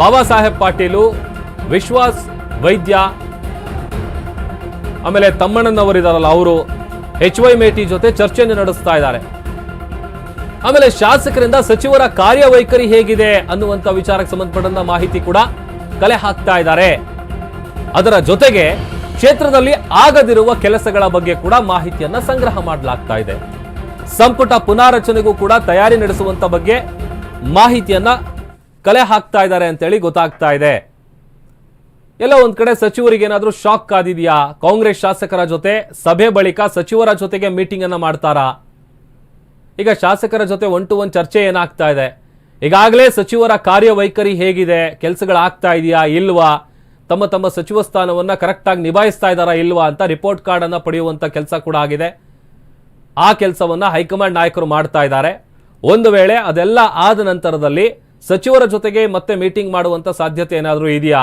ಬಾಬಾ ಸಾಹೇಬ್ ಪಾಟೀಲು, ವಿಶ್ವಾಸ್ ವೈದ್ಯ, ಆಮೇಲೆ ತಮ್ಮಣ್ಣನವರಿದಾರಲ್ಲ ಅವರು ಎಚ್ ವೈ ಮೇಟಿ ಜೊತೆ ಚರ್ಚೆಯನ್ನು ನಡೆಸ್ತಾ ಇದ್ದಾರೆ. ಆಮೇಲೆ ಶಾಸಕರಿಂದ ಸಚಿವರ ಕಾರ್ಯವೈಖರಿ ಹೇಗಿದೆ ಅನ್ನುವಂತ ವಿಚಾರಕ್ಕೆ ಸಂಬಂಧಪಟ್ಟಂತ ಮಾಹಿತಿ ಕೂಡ ಕಲೆ ಹಾಕ್ತಾ ಇದ್ದಾರೆ. ಅದರ ಜೊತೆಗೆ ಕ್ಷೇತ್ರದಲ್ಲಿ ಆಗದಿರುವ ಕೆಲಸಗಳ ಬಗ್ಗೆ ಕೂಡ ಮಾಹಿತಿಯನ್ನ ಸಂಗ್ರಹ ಮಾಡಲಾಗ್ತಾ ಇದೆ. ಸಂಪುಟ ಪುನಾರಚನೆಗೂ ಕೂಡ ತಯಾರಿ ನಡೆಸುವಂತ ಬಗ್ಗೆ ಮಾಹಿತಿಯನ್ನ ಕಲೆ ಹಾಕ್ತಾ ಇದ್ದಾರೆ ಅಂತೇಳಿ ಗೊತ್ತಾಗ್ತಾ ಇದೆ. ಎಲ್ಲ ಒಂದ್ ಕಡೆ ಸಚಿವರಿಗೆ ಏನಾದ್ರೂ ಶಾಕ್ ಆದಿದೆಯಾ ಕಾಂಗ್ರೆಸ್ ಶಾಸಕರ ಜೊತೆ, ಸಭೆ ಬಳಿಕ ಸಚಿವರ ಜೊತೆಗೆ ಮೀಟಿಂಗ್ ಅನ್ನ ಮಾಡ್ತಾರಾ? ಈಗ ಶಾಸಕರ ಜೊತೆ ಒನ್ ಟು ಒನ್ ಚರ್ಚೆ ಏನಾಗ್ತಾ ಇದೆ? ಈಗಾಗಲೇ ಸಚಿವರ ಕಾರ್ಯವೈಖರಿ ಹೇಗಿದೆ? ಕೆಲಸಗಳಾಗ್ತಾ ಇದೆಯಾ ಇಲ್ವಾ? ತಮ್ಮ ತಮ್ಮ ಸಚಿವ ಸ್ಥಾನವನ್ನು ಕರೆಕ್ಟಾಗಿ ನಿಭಾಯಿಸ್ತಾ ಇದ್ದಾರಾ ಇಲ್ವಾ ಅಂತ ರಿಪೋರ್ಟ್ ಕಾರ್ಡ್ ಪಡೆಯುವಂಥ ಕೆಲಸ ಕೂಡ ಆಗಿದೆ. ಆ ಕೆಲಸವನ್ನು ಹೈಕಮಾಂಡ್ ನಾಯಕರು ಮಾಡ್ತಾ ಇದ್ದಾರೆ. ಒಂದು ವೇಳೆ ಅದೆಲ್ಲ ಆದ ನಂತರದಲ್ಲಿ ಸಚಿವರ ಜೊತೆಗೆ ಮತ್ತೆ ಮೀಟಿಂಗ್ ಮಾಡುವಂತ ಸಾಧ್ಯತೆ ಏನಾದರೂ ಇದೆಯಾ?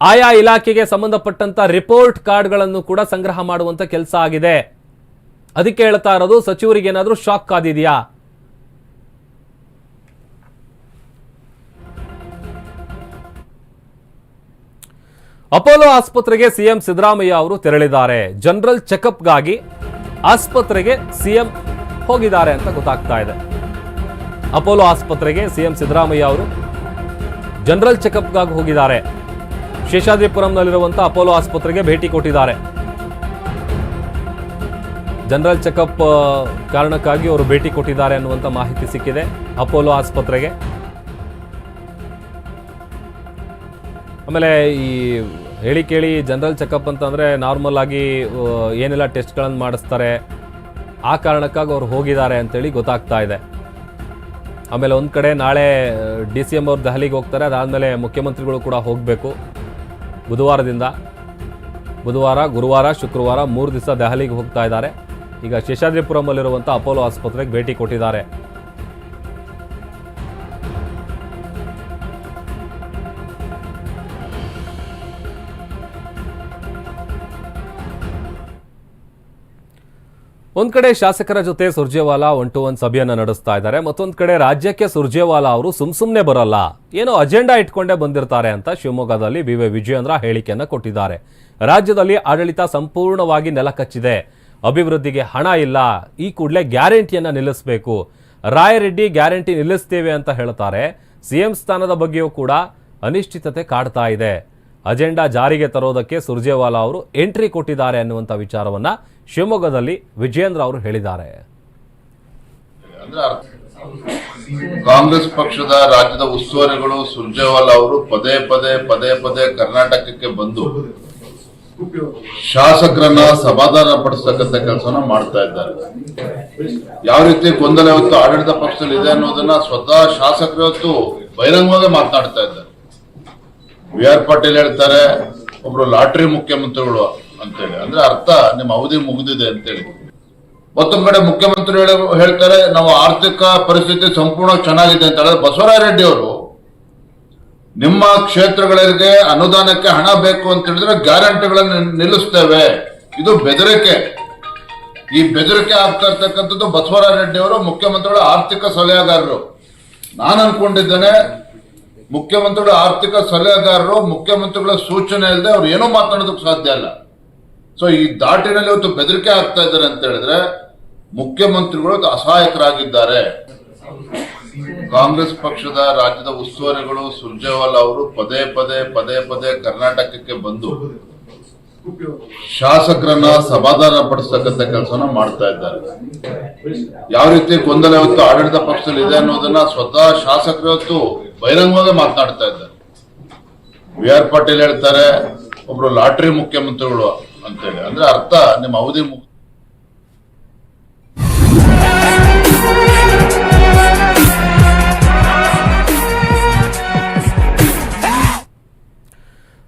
ಆಯಾ ಇಲಾಖೆಗೆ ಸಂಬಂಧಪಟ್ಟಂತ ರಿಪೋರ್ಟ್ ಕಾರ್ಡ್ಗಳನ್ನು ಕೂಡ ಸಂಗ್ರಹ ಮಾಡುವಂತ ಕೆಲಸ ಆಗಿದೆ. ಅದಕ್ಕೆ ಹೇಳ್ತಾ ಇರೋದು ಸಚಿವರಿಗೆ ಏನಾದರೂ ಶಾಕ್ ಕಾದಿದೆಯಾ ಅಪೋಲೋ ಆಸ್ಪತ್ರೆಗೆ ಸಿಎಂ ಸಿದ್ದರಾಮಯ್ಯ ಅವರು ತೆರಳಿದ್ದಾರೆ. ಜನರಲ್ ಚೆಕಪ್ಗಾಗಿ ಆಸ್ಪತ್ರೆಗೆ ಸಿಎಂ ಹೋಗಿದ್ದಾರೆ ಅಂತ ಗೊತ್ತಾಗ್ತಾ ಇದೆ. ಅಪೋಲೋ ಆಸ್ಪತ್ರೆಗೆ ಸಿಎಂ ಸಿದ್ದರಾಮಯ್ಯ ಅವರು ಜನರಲ್ ಚೆಕಪ್ಗಾಗಿ ಹೋಗಿದ್ದಾರೆ. ಶೇಷಾದ್ರಿಪುರಂನಲ್ಲಿರುವಂಥ ಅಪೋಲೋ ಆಸ್ಪತ್ರೆಗೆ ಭೇಟಿ ಕೊಟ್ಟಿದ್ದಾರೆ. ಜನರಲ್ ಚೆಕಪ್ ಕಾರಣಕ್ಕಾಗಿ ಅವರು ಭೇಟಿ ಕೊಟ್ಟಿದ್ದಾರೆ ಅನ್ನುವಂಥ ಮಾಹಿತಿ ಸಿಕ್ಕಿದೆ ಅಪೋಲೋ ಆಸ್ಪತ್ರೆಗೆ. ಆಮೇಲೆ ಈ ಹೇಳಿ ಕೇಳಿ ಜನರಲ್ ಚೆಕಪ್ ಅಂತಂದರೆ ನಾರ್ಮಲ್ ಆಗಿ ಏನೆಲ್ಲ ಟೆಸ್ಟ್ಗಳನ್ನು ಮಾಡಿಸ್ತಾರೆ, ಆ ಕಾರಣಕ್ಕಾಗಿ ಅವ್ರು ಹೋಗಿದ್ದಾರೆ ಅಂತೇಳಿ ಗೊತ್ತಾಗ್ತಾ ಇದೆ. ಆಮೇಲೆ ಒಂದು ಕಡೆ ನಾಳೆ ಡಿ ಸಿ ಎಂ ಅವ್ರು ದೆಹಲಿಗೆ ಹೋಗ್ತಾರೆ, ಅದಾದಮೇಲೆ ಮುಖ್ಯಮಂತ್ರಿಗಳು ಕೂಡ ಹೋಗಬೇಕು. ಬುಧವಾರದಿಂದ, ಬುಧವಾರ, ಗುರುವಾರ, ಶುಕ್ರವಾರ ಮೂರು ದಿವಸ ದೆಹಲಿಗೆ ಹೋಗ್ತಾ ಇದ್ದಾರೆ. ಈಗ ಶೇಷಾದ್ರಿಪುರಮಲ್ಲಿರುವಂಥ ಅಪೋಲೋ ಆಸ್ಪತ್ರೆಗೆ ಭೇಟಿ ಕೊಟ್ಟಿದ್ದಾರೆ. ಒಂದ್ ಕಡೆ ಶಾಸಕರ ಜೊತೆ ಸುರ್ಜೇವಾಲಾ ಒನ್ ಟು ಒನ್ ಸಭೆಯನ್ನ ನಡೆಸ್ತಾ ಇದ್ದಾರೆ, ಮತ್ತೊಂದ್ ಕಡೆ ರಾಜ್ಯಕ್ಕೆ ಸುರ್ಜೇವಾಲಾ ಅವರು ಸುಮ್ ಸುಮ್ನೆ ಬರಲ್ಲ. ಏನೋ ಅಜೆಂಡಾ ಇಟ್ಕೊಂಡೇ ಬಂದಿರ್ತಾರೆ ಅಂತ ಶಿವಮೊಗ್ಗದಲ್ಲಿ ಬಿ ವೈ ವಿಜಯೇಂದ್ರ ಹೇಳಿಕೆಯನ್ನ ಕೊಟ್ಟಿದ್ದಾರೆ. ರಾಜ್ಯದಲ್ಲಿ ಆಡಳಿತ ಸಂಪೂರ್ಣವಾಗಿ ನೆಲಕಚ್ಚಿದೆ. ಅಭಿವೃದ್ಧಿಗೆ ಹಣ ಇಲ್ಲ. ಈ ಕೂಡಲೇ ಗ್ಯಾರಂಟಿಯನ್ನ ನಿಲ್ಲಿಸಬೇಕು. ರಾಯರೆಡ್ಡಿ ಗ್ಯಾರಂಟಿ ನಿಲ್ಲಿಸ್ತೇವೆ ಅಂತ ಹೇಳ್ತಾರೆ. ಸಿಎಂ ಸ್ಥಾನದ ಬಗ್ಗೆಯೂ ಕೂಡ ಅನಿಶ್ಚಿತತೆ ಕಾಡ್ತಾ ಇದೆ. ಅಜೆಂಡಾ ಜಾರಿಗೆ ತರೋದಕ್ಕೆ ಸುರ್ಜೇವಾಲಾ ಅವರು ಎಂಟ್ರಿ ಕೊಟ್ಟಿದ್ದಾರೆ ಅನ್ನುವಂಥ ವಿಚಾರವನ್ನ ಶಿವಮೊಗ್ಗದಲ್ಲಿ ವಿಜಯೇಂದ್ರ ಅವರು ಹೇಳಿದ್ದಾರೆ. ಕಾಂಗ್ರೆಸ್ ಪಕ್ಷದ ರಾಜ್ಯದ ಉಸ್ತುವಾರಿಗಳು ಸುರ್ಜೇವಾಲಾ ಅವರು ಪದೇ ಪದೇ ಪದೇ ಪದೇ ಕರ್ನಾಟಕಕ್ಕೆ ಬಂದು ಶಾಸಕರನ್ನ ಸಮಾಧಾನ ಪಡಿಸ್ತಕ್ಕಂಥ ಕೆಲಸನ ಮಾಡ್ತಾ ಇದ್ದಾರೆ. ಯಾವ ರೀತಿ ಗೊಂದಲ ಇವತ್ತು ಆಡಳಿತ ಪಕ್ಷದಲ್ಲಿ ಇದೆ ಅನ್ನೋದನ್ನ ಸ್ವತಃ ಶಾಸಕರು ಇವತ್ತು ಬಹಿರಂಗವಾಗಿ ಮಾತನಾಡ್ತಾ ಇದ್ದಾರೆ. ವಿ ಆರ್ ಪಾಟೀಲ್ ಹೇಳ್ತಾರೆ, ಒಬ್ರು ಲಾಟ್ರಿ ಮುಖ್ಯಮಂತ್ರಿಗಳು ಅಂತೇಳಿ. ಅಂದ್ರೆ ಅರ್ಥ, ನಿಮ್ಮ ಅವಧಿ ಮುಗಿದಿದೆ ಅಂತೇಳಿ. ಮತ್ತೊಂದ್ ಕಡೆ ಮುಖ್ಯಮಂತ್ರಿ ಹೇಳ- ಹೇಳ್ತಾರೆ, ನಾವು ಆರ್ಥಿಕ ಪರಿಸ್ಥಿತಿ ಸಂಪೂರ್ಣ ಚೆನ್ನಾಗಿದೆ ಅಂತ ಹೇಳಿದ್ರೆ ಬಸವರಾಯ ರೆಡ್ಡಿ ಅವರು, ನಿಮ್ಮ ಕ್ಷೇತ್ರಗಳಿಗೆ ಅನುದಾನಕ್ಕೆ ಹಣ ಬೇಕು ಅಂತ ಹೇಳಿದ್ರೆ ಗ್ಯಾರಂಟಿಗಳನ್ನು ನಿಲ್ಲಿಸ್ತೇವೆ. ಇದು ಬೆದರಿಕೆ. ಈ ಬೆದರಿಕೆ ಆಗ್ತಾ ಇರ್ತಕ್ಕಂಥದ್ದು ಬಸವರಾಜ ರೆಡ್ಡಿ ಅವರು, ಮುಖ್ಯಮಂತ್ರಿಗಳ, ಆರ್ಥಿಕ ಸಲಹೆಗಾರರು. ನಾನು ಅನ್ಕೊಂಡಿದ್ದೇನೆ ಮುಖ್ಯಮಂತ್ರಿಗಳ ಆರ್ಥಿಕ ಸಲಹೆಗಾರರು, ಮುಖ್ಯಮಂತ್ರಿಗಳ ಸೂಚನೆ ಇಲ್ಲದೆ ಅವ್ರು ಏನೂ ಮಾತನಾಡೋದಕ್ಕೆ ಸಾಧ್ಯ ಇಲ್ಲ. ಸೊ ಈ ದಾಟಿನಲ್ಲಿ ಇವತ್ತು ಬೆದರಿಕೆ ಆಗ್ತಾ ಇದ್ದಾರೆ ಅಂತ ಹೇಳಿದ್ರೆ, ಮುಖ್ಯಮಂತ್ರಿಗಳು ಅಸಹಾಯಕರಾಗಿದ್ದಾರೆ. ಕಾಂಗ್ರೆಸ್ ಪಕ್ಷದ ರಾಜ್ಯದ ಉಸ್ತುವಾರಿಗಳು ಸುರ್ಜೇವಾಲಾ ಅವರು ಪದೇ ಪದೇ ಪದೇ ಪದೇ ಕರ್ನಾಟಕಕ್ಕೆ ಬಂದು ಶಾಸಕರನ್ನ ಸಮಾಧಾನ ಪಡಿಸ್ತಕ್ಕಂಥ ಕೆಲಸನ ಮಾಡ್ತಾ ಇದ್ದಾರೆ. ಯಾವ ರೀತಿ ಗೊಂದಲ ಇವತ್ತು ಆಡಳಿತ ಪಕ್ಷದಲ್ಲಿ ಇದೆ ಅನ್ನೋದನ್ನ ಸ್ವತಃ ಶಾಸಕರು ಇವತ್ತು ಬಹಿರಂಗವಾಗಿ ಮಾತನಾಡ್ತಾ ಇದ್ದಾರೆ. ವಿ ಆರ್ ಪಾಟೀಲ್ ಹೇಳ್ತಾರೆ, ಒಬ್ರು ಲಾಟ್ರಿ ಮುಖ್ಯಮಂತ್ರಿಗಳು ಅಂತೇಳಿ. ಅಂದ್ರೆ ಅರ್ಥ, ನಿಮ್ಮ ಅವಧಿ ಮುಖ್ಯ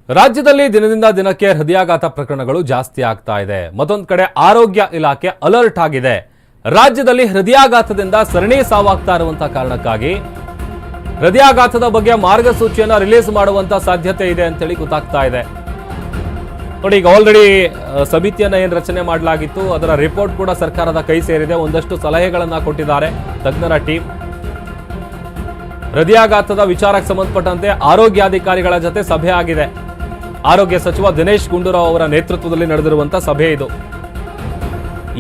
ರಾಜ್ಯದಲ್ಲಿ ದಿನದಿಂದ ದಿನಕ್ಕೆ ಹೃದಯಾಘಾತ ಪ್ರಕರಣಗಳು ಜಾಸ್ತಿ ಆಗ್ತಾ ಇದೆ. ಮತ್ತೊಂದು ಕಡೆ ಆರೋಗ್ಯ ಇಲಾಖೆ ಅಲರ್ಟ್ ಆಗಿದೆ. ರಾಜ್ಯದಲ್ಲಿ ಹೃದಯಾಘಾತದಿಂದ ಸರಣಿ ಸಾವಾಗ್ತಾ ಇರುವಂತಹ ಕಾರಣಕ್ಕಾಗಿ ಹೃದಯಾಘಾತದ ಬಗ್ಗೆ ಮಾರ್ಗಸೂಚಿಯನ್ನು ರಿಲೀಸ್ ಮಾಡುವಂತ ಸಾಧ್ಯತೆ ಇದೆ ಅಂತೇಳಿ ಗೊತ್ತಾಗ್ತಾ ಇದೆ. ನೋಡಿ, ಈಗ ಆಲ್ರೆಡಿ ಸಮಿತಿಯನ್ನ ಏನು ರಚನೆ ಮಾಡಲಾಗಿತ್ತು, ಅದರ ರಿಪೋರ್ಟ್ ಕೂಡ ಸರ್ಕಾರದ ಕೈ ಸೇರಿದೆ. ಒಂದಷ್ಟು ಸಲಹೆಗಳನ್ನ ಕೊಟ್ಟಿದ್ದಾರೆ ತಜ್ಞರ ಟೀಮ್ ಹೃದಯಾಘಾತದ ವಿಚಾರಕ್ಕೆ ಸಂಬಂಧಪಟ್ಟಂತೆ ಆರೋಗ್ಯಾಧಿಕಾರಿಗಳ ಜೊತೆ ಸಭೆ ಆಗಿದೆ. ಆರೋಗ್ಯ ಸಚಿವ ದಿನೇಶ್ ಗುಂಡೂರಾವ್ ಅವರ ನೇತೃತ್ವದಲ್ಲಿ ನಡೆದಿರುವಂತ ಸಭೆ ಇದು.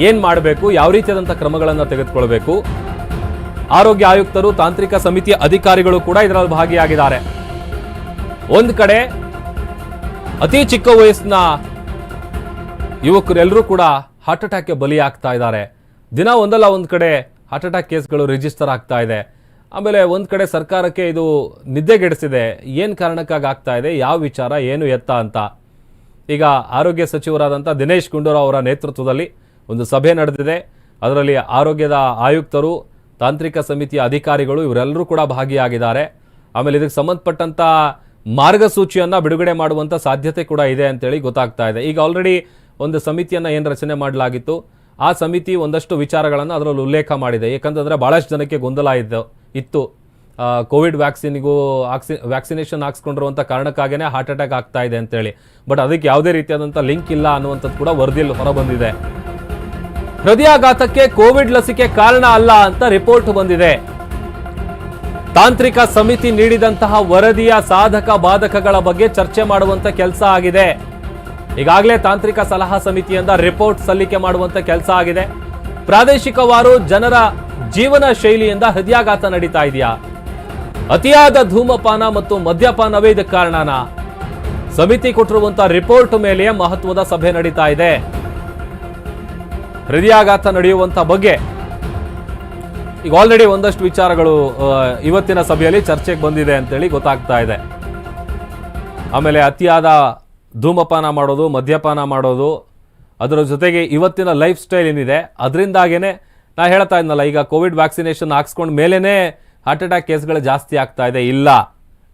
ಏನ್ ಮಾಡಬೇಕು, ಯಾವ ರೀತಿಯಾದಂಥ ಕ್ರಮಗಳನ್ನು ತೆಗೆದುಕೊಳ್ಬೇಕು ಆರೋಗ್ಯ ಆಯುಕ್ತರು, ತಾಂತ್ರಿಕ ಸಮಿತಿಯ ಅಧಿಕಾರಿಗಳು ಕೂಡ ಇದರಲ್ಲಿ ಭಾಗಿಯಾಗಿದ್ದಾರೆ. ಒಂದ್ ಕಡೆ ಅತಿ ಚಿಕ್ಕ ವಯಸ್ಸಿನ ಯುವಕರೆಲ್ಲರೂ ಕೂಡ ಹಾರ್ಟ್ ಅಟ್ಯಾಕ್ಗೆ ಬಲಿಯಾಗ್ತಾ ಇದ್ದಾರೆ. ದಿನ ಒಂದಲ್ಲ ಒಂದು ಕಡೆ ಹಾರ್ಟ್ ಅಟ್ಯಾಕ್ ಕೇಸ್ಗಳು ರಿಜಿಸ್ಟರ್ ಆಗ್ತಾ ಇದೆ. ಆಮೇಲೆ ಒಂದು ಕಡೆ ಸರ್ಕಾರಕ್ಕೆ ಇದು ನಿದ್ದೆಗೆಡಿಸಿದೆ ಏನು ಕಾರಣಕ್ಕಾಗಿ ಆಗ್ತಾ ಇದೆ? ಯಾವ ವಿಚಾರ? ಏನು ಎತ್ತ ಅಂತ. ಈಗ ಆರೋಗ್ಯ ಸಚಿವರಾದಂಥ ದಿನೇಶ್ ಗುಂಡೂರಾವ್ ಅವರ ನೇತೃತ್ವದಲ್ಲಿ ಒಂದು ಸಭೆ ನಡೆದಿದೆ. ಅದರಲ್ಲಿ ಆರೋಗ್ಯದ ಆಯುಕ್ತರು ತಾಂತ್ರಿಕ ಸಮಿತಿಯ ಅಧಿಕಾರಿಗಳು ಇವರೆಲ್ಲರೂ ಕೂಡ ಭಾಗಿಯಾಗಿದ್ದಾರೆ. ಆಮೇಲೆ ಇದಕ್ಕೆ ಸಂಬಂಧಪಟ್ಟಂತ ಮಾರ್ಗಸೂಚಿಯನ್ನ ಬಿಡುಗಡೆ ಮಾಡುವಂತ ಸಾಧ್ಯತೆ ಕೂಡ ಇದೆ ಅಂತೇಳಿ ಗೊತ್ತಾಗ್ತಾ ಇದೆ. ಈಗ ಆಲ್ರೆಡಿ ಒಂದು ಸಮಿತಿಯನ್ನ ಏನು ರಚನೆ ಮಾಡಲಾಗಿತ್ತು? ಆ ಸಮಿತಿ ಒಂದಷ್ಟು ವಿಚಾರಗಳನ್ನು ಅದರಲ್ಲಿ ಉಲ್ಲೇಖ ಮಾಡಿದೆ. ಯಾಕಂತಂದ್ರೆ ಬಹಳಷ್ಟು ಜನಕ್ಕೆ ಗೊಂದಲ ಇದ್ದು, ಇತ್ತು. ಕೋವಿಡ್ ವ್ಯಾಕ್ಸಿನ್ಗೂ ಆಕ್ಸಿ, ವ್ಯಾಕ್ಸಿನೇಷನ್ ಹಾಕ್ಸ್ಕೊಂಡಿರುವಂಥ ಕಾರಣಕ್ಕಾಗೇ ಹಾರ್ಟ್ ಅಟ್ಯಾಕ್ ಆಗ್ತಾ ಇದೆ ಅಂತೇಳಿ. ಬಟ್ ಅದಕ್ಕೆ ಯಾವುದೇ ರೀತಿಯಾದಂಥ ಲಿಂಕ್ ಇಲ್ಲ ಅನ್ನುವಂಥದ್ದು ಕೂಡ ವರದಿಯಲ್ಲಿ ಹೊರಬಂದಿದೆ. ಹೃದಯಾಘಾತಕ್ಕೆ ಕೋವಿಡ್ ಲಸಿಕೆ ಕಾರಣ ಅಲ್ಲ ಅಂತ ರಿಪೋರ್ಟ್ ಬಂದಿದೆ. ತಾಂತ್ರಿಕ ಸಮಿತಿ ನೀಡಿದಂತಹ ವರದಿಯ ಸಾಧಕ ಬಾಧಕಗಳ ಬಗ್ಗೆ ಚರ್ಚೆ ಮಾಡುವಂತ ಕೆಲಸ ಆಗಿದೆ. ಈಗಾಗಲೇ ತಾಂತ್ರಿಕ ಸಲಹಾ ಸಮಿತಿಯಿಂದ ರಿಪೋರ್ಟ್ ಸಲ್ಲಿಕೆ ಮಾಡುವಂತ ಕೆಲಸ ಆಗಿದೆ. ಪ್ರಾದೇಶಿಕವಾರು ಜನರ ಜೀವನ ಶೈಲಿಯಿಂದ ಹೃದಯಾಘಾತ ನಡೀತಾ ಇದೆಯಾ? ಅತಿಯಾದ ಧೂಮಪಾನ ಮತ್ತು ಮದ್ಯಪಾನವೇ ಇದಕ್ಕೆ ಕಾರಣನಾ? ಸಮಿತಿ ಕೊಟ್ಟಿರುವಂತಹ ರಿಪೋರ್ಟ್ ಮೇಲೆಯೇ ಮಹತ್ವದ ಸಭೆ ನಡೀತಾ ಇದೆ. ಹೃದಯಾಘಾತ ನಡೆಯುವಂಥ ಬಗ್ಗೆ ಈಗ ಆಲ್ರೆಡಿ ಒಂದಷ್ಟು ವಿಚಾರಗಳು ಇವತ್ತಿನ ಸಭೆಯಲ್ಲಿ ಚರ್ಚೆಗೆ ಬಂದಿದೆ ಅಂತೇಳಿ ಗೊತ್ತಾಗ್ತಾ ಇದೆ. ಆಮೇಲೆ ಅತಿಯಾದ ಧೂಮಪಾನ ಮಾಡೋದು, ಮದ್ಯಪಾನ ಮಾಡೋದು, ಅದರ ಜೊತೆಗೆ ಇವತ್ತಿನ ಲೈಫ್ ಸ್ಟೈಲ್ ಏನಿದೆ ಅದರಿಂದಾಗೇ ನಾ ಹೇಳ್ತಾ ಇದ್ನಲ್ಲ, ಈಗ ಕೋವಿಡ್ ವ್ಯಾಕ್ಸಿನೇಷನ್ ಹಾಕ್ಸ್ಕೊಂಡು ಮೇಲೇ ಹಾರ್ಟ್ ಅಟ್ಯಾಕ್ ಕೇಸ್ಗಳು ಜಾಸ್ತಿ ಆಗ್ತಾ ಇದೆ, ಇಲ್ಲ.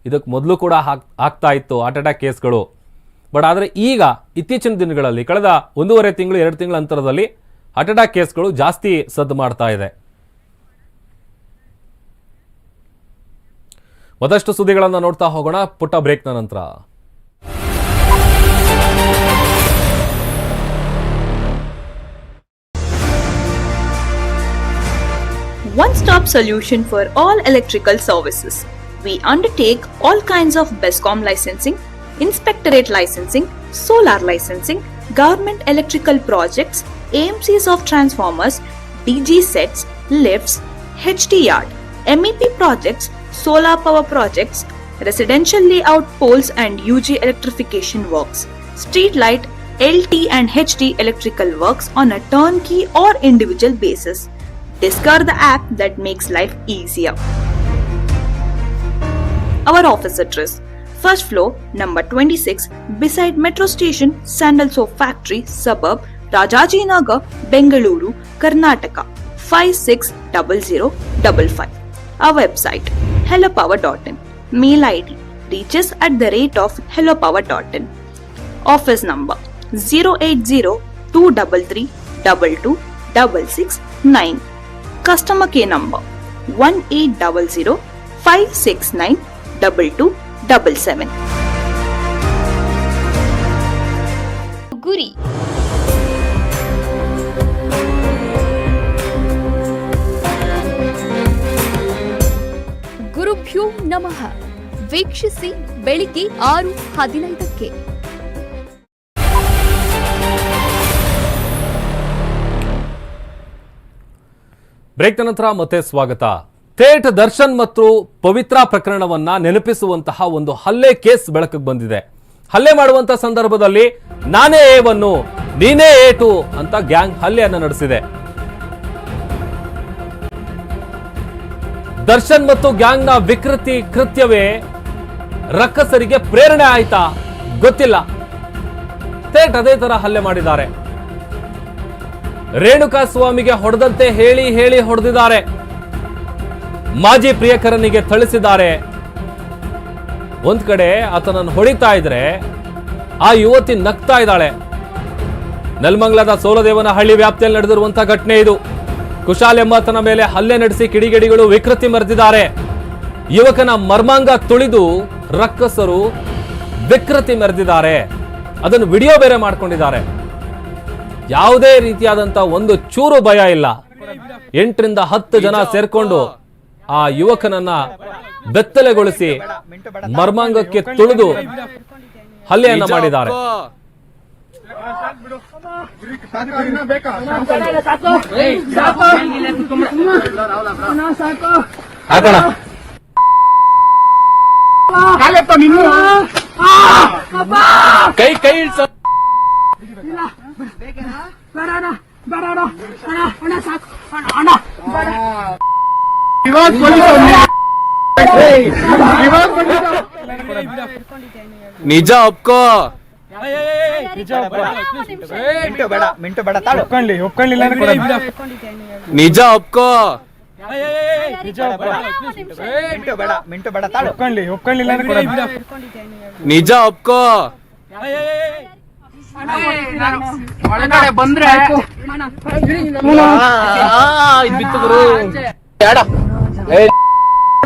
ಇದಕ್ಕೆ ಮೊದಲು ಕೂಡ ಹಾಕ್, ಆಗ್ತಾ ಇತ್ತು ಹಾರ್ಟ್ ಅಟ್ಯಾಕ್ ಕೇಸ್ಗಳು. ಬಟ್ ಆದರೆ ಈಗ ಇತ್ತೀಚಿನ ದಿನಗಳಲ್ಲಿ, ಕಳೆದ ಒಂದೂವರೆ ತಿಂಗಳು, ಎರಡು ತಿಂಗಳ ಅಂತರದಲ್ಲಿ ಹಾರ್ಟ್ ಅಟ್ಯಾಕ್ ಕೇಸ್ಗಳು ಜಾಸ್ತಿ ಸದ್ದು ಮಾಡ್ತಾ ಇದೆ ಮತ್ತಷ್ಟು ಸುದ್ದಿಗಳನ್ನು ನೋಡ್ತಾ ಹೋಗೋಣ ಪುಟ್ಟ ಬ್ರೇಕ್ನ ನಂತರ one stop solution for all electrical services. We undertake all kinds of BESCOM licensing, inspectorate licensing, solar licensing, government electrical projects, AMCs of transformers, DG sets, lifts, HT yard, MEP projects, solar power projects, residential layout poles and UG electrification works, street light, LT and HT electrical works on a turnkey or individual basis Discover the app that makes life easier. Our office address First floor, number 26, beside Metro Station, Sandal Soap Factory, suburb, Rajaji Nagar Bengaluru Karnataka five six double zero double five uh website hello power dot in mail I D reaches at the rate of hello power dot in office number zero eight zero two double three double two double six nine customer care number one eight double zero five six nine double two double seven गुरी ನಮಃ. ವೀಕ್ಷಿಸಿ ಬೆಳಿಗ್ಗೆ ಆರು ಹದಿನೈದಕ್ಕೆ. Break ನಂತರ ಮತ್ತೆ ಸ್ವಾಗತ. ಥೇಟ್ ದರ್ಶನ್ ಮತ್ತು ಪವಿತ್ರ ಪ್ರಕರಣವನ್ನ ನೆನಪಿಸುವಂತಹ ಒಂದು ಹಲ್ಲೆ ಕೇಸ್ ಬೆಳಕಿಗೆ ಬಂದಿದೆ. ಹಲ್ಲೆ ಮಾಡುವಂತ ಸಂದರ್ಭದಲ್ಲಿ ನಾನೇ ಏವನ್ನು ನೀನೇ ಏಟು ಅಂತ ಗ್ಯಾಂಗ್ ಹಲ್ಲೆಯನ್ನು ನಡೆಸಿದೆ. ದರ್ಶನ್ ಮತ್ತು ಗ್ಯಾಂಗ್ನ ವಿಕೃತಿ ಕೃತ್ಯವೇ ರಕ್ಕಸರಿಗೆ ಪ್ರೇರಣೆ ಆಯ್ತಾ? ಗೊತ್ತಿಲ್ಲ. ತೇಟ್ ಅದೇ ತರ ಹಲ್ಲೆ ಮಾಡಿದ್ದಾರೆ. ರೇಣುಕಾ ಸ್ವಾಮಿಗೆ ಹೊಡೆದಂತೆ ಹೇಳಿ ಹೇಳಿ ಹೊಡೆದಿದ್ದಾರೆ. ಮಾಜಿ ಪ್ರಿಯಕರನಿಗೆ ಥಳಿಸಿದ್ದಾರೆ. ಒಂದ್ ಕಡೆ ಆತನನ್ನು ಹೊಡಿತಾ ಇದ್ರೆ ಆ ಯುವತಿ ನಗ್ತಾ ಇದ್ದಾಳೆ. ನೆಲಮಂಗಲದ ಸೋಲದೇವನ ಹಳ್ಳಿ ವ್ಯಾಪ್ತಿಯಲ್ಲಿ ನಡೆದಿರುವಂತಹ ಘಟನೆ ಇದು. ಕುಶಾಲ್ ಎಂಬಾತನ ಮೇಲೆ ಹಲ್ಲೆ ನಡೆಸಿ ಕಿಡಿಗೇಡಿಗಳು ವಿಕೃತಿ ಮೆರೆದಿದ್ದಾರೆ ಯುವಕನ ಮರ್ಮಾಂಗ ತುಳಿದು ರಕ್ಕಸರು ವಿಕೃತಿ ಮೆರೆದಿದ್ದಾರೆ ಅದನ್ನು ವಿಡಿಯೋ ಬೇರೆ ಮಾಡ್ಕೊಂಡಿದ್ದಾರೆ. ಯಾವುದೇ ರೀತಿಯಾದಂತ ಒಂದು ಚೂರು ಭಯ ಇಲ್ಲ. ಎಂಟರಿಂದ ಹತ್ತು ಜನ ಸೇರ್ಕೊಂಡು ಆ ಯುವಕನನ್ನ ಬೆತ್ತಲೆಗೊಳಿಸಿ ಮರ್ಮಾಂಗಕ್ಕೆ ತುಳಿದು ಹಲ್ಲೆಯನ್ನ ಮಾಡಿದ್ದಾರೆ. ಕೈ ಕೈ ಇಳ್ಸ ನಿಜ ಒಪ್ಕೋ. ಮಿಂಟು ಬೇಡ ಮಿಂಟು ಬೇಡ ತಾಳು. ಒಪ್ಕೊಳ್ಳಿ ಒಪ್ಕೊಳ್ಳಿಲ್ಲ ಅಂದ್ರೆ ಕೊಡಲ್ಲ. ನಿಜ ಒಪ್ಕೋ. ಮಿಂಟು ಬೇಡ. ಮಿಂಟು ಬೇಡ ತಾಳು. ಒಪ್ಕೊಳ್ಳಿ ಒಪ್ಕೊಳ್ಳಿಲ್ಲ ಅಂದ್ರೆ ಕೊಡಲ್ಲ. ನಿಜ ಒಪ್ಕೋ.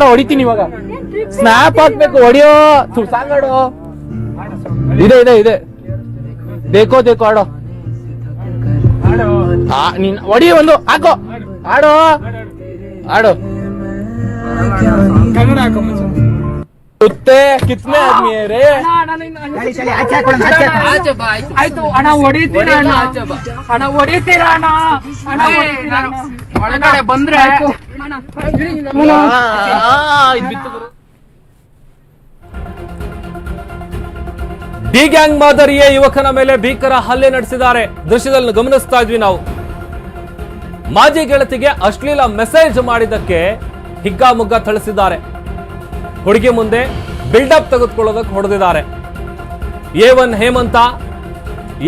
ಹೊಡಿತೀನಿ ಇವಾಗ. ಸ್ನ್ಯಾಪ್ ಹಾಕ್ಬೇಕು ಹೊಡಿಯೋ. ಸಾಂಗಾಡು ಇದೆ ಇದೆ ಇದೆ. ಬೇಕೋ ಬೇಕೋ ಆಡೋ. ನೀನ್ ಒಡಿ ಒಂದು ಹಾಕೋ. ಆಡೋ. ಆಡೋ. ಕುತ್ತೆ ಕಿತ್ನೆ ರೇ. ಆಯ್ತು. ಹಣ ಹೊಡಿತೀರ ಅಣ್ಣ? ಹಣ ಹೊಡಿತೀರ ಅಣ್ಣ? ಹಣ ಹೊಡಿತೀರ ಅಣ್ಣ? ಒಳಗಡೆ ಬಂದ್ರೆ ಡಿ ಗ್ಯಾಂಗ್ ಮಾದರಿಯ ಯುವಕನ ಮೇಲೆ ಭೀಕರ ಹಲ್ಲೆ ನಡೆಸಿದ್ದಾರೆ. ದೃಶ್ಯದಲ್ಲಿ ಗಮನಿಸ್ತಾ ಇದ್ವಿ ನಾವು. ಮಾಜಿ ಗೆಳತಿಗೆ ಅಶ್ಲೀಲ ಮೆಸೇಜ್ ಮಾಡಿದ್ದಕ್ಕೆ ಹಿಗ್ಗಾಮುಗ್ಗ ಥಳಿಸಿದ್ದಾರೆ. ಹುಡುಗಿ ಮುಂದೆ ಬಿಲ್ಡಪ್ ತೆಗೆದುಕೊಳ್ಳೋದಕ್ಕೆ ಹೊಡೆದಿದ್ದಾರೆ. A one Hemanth,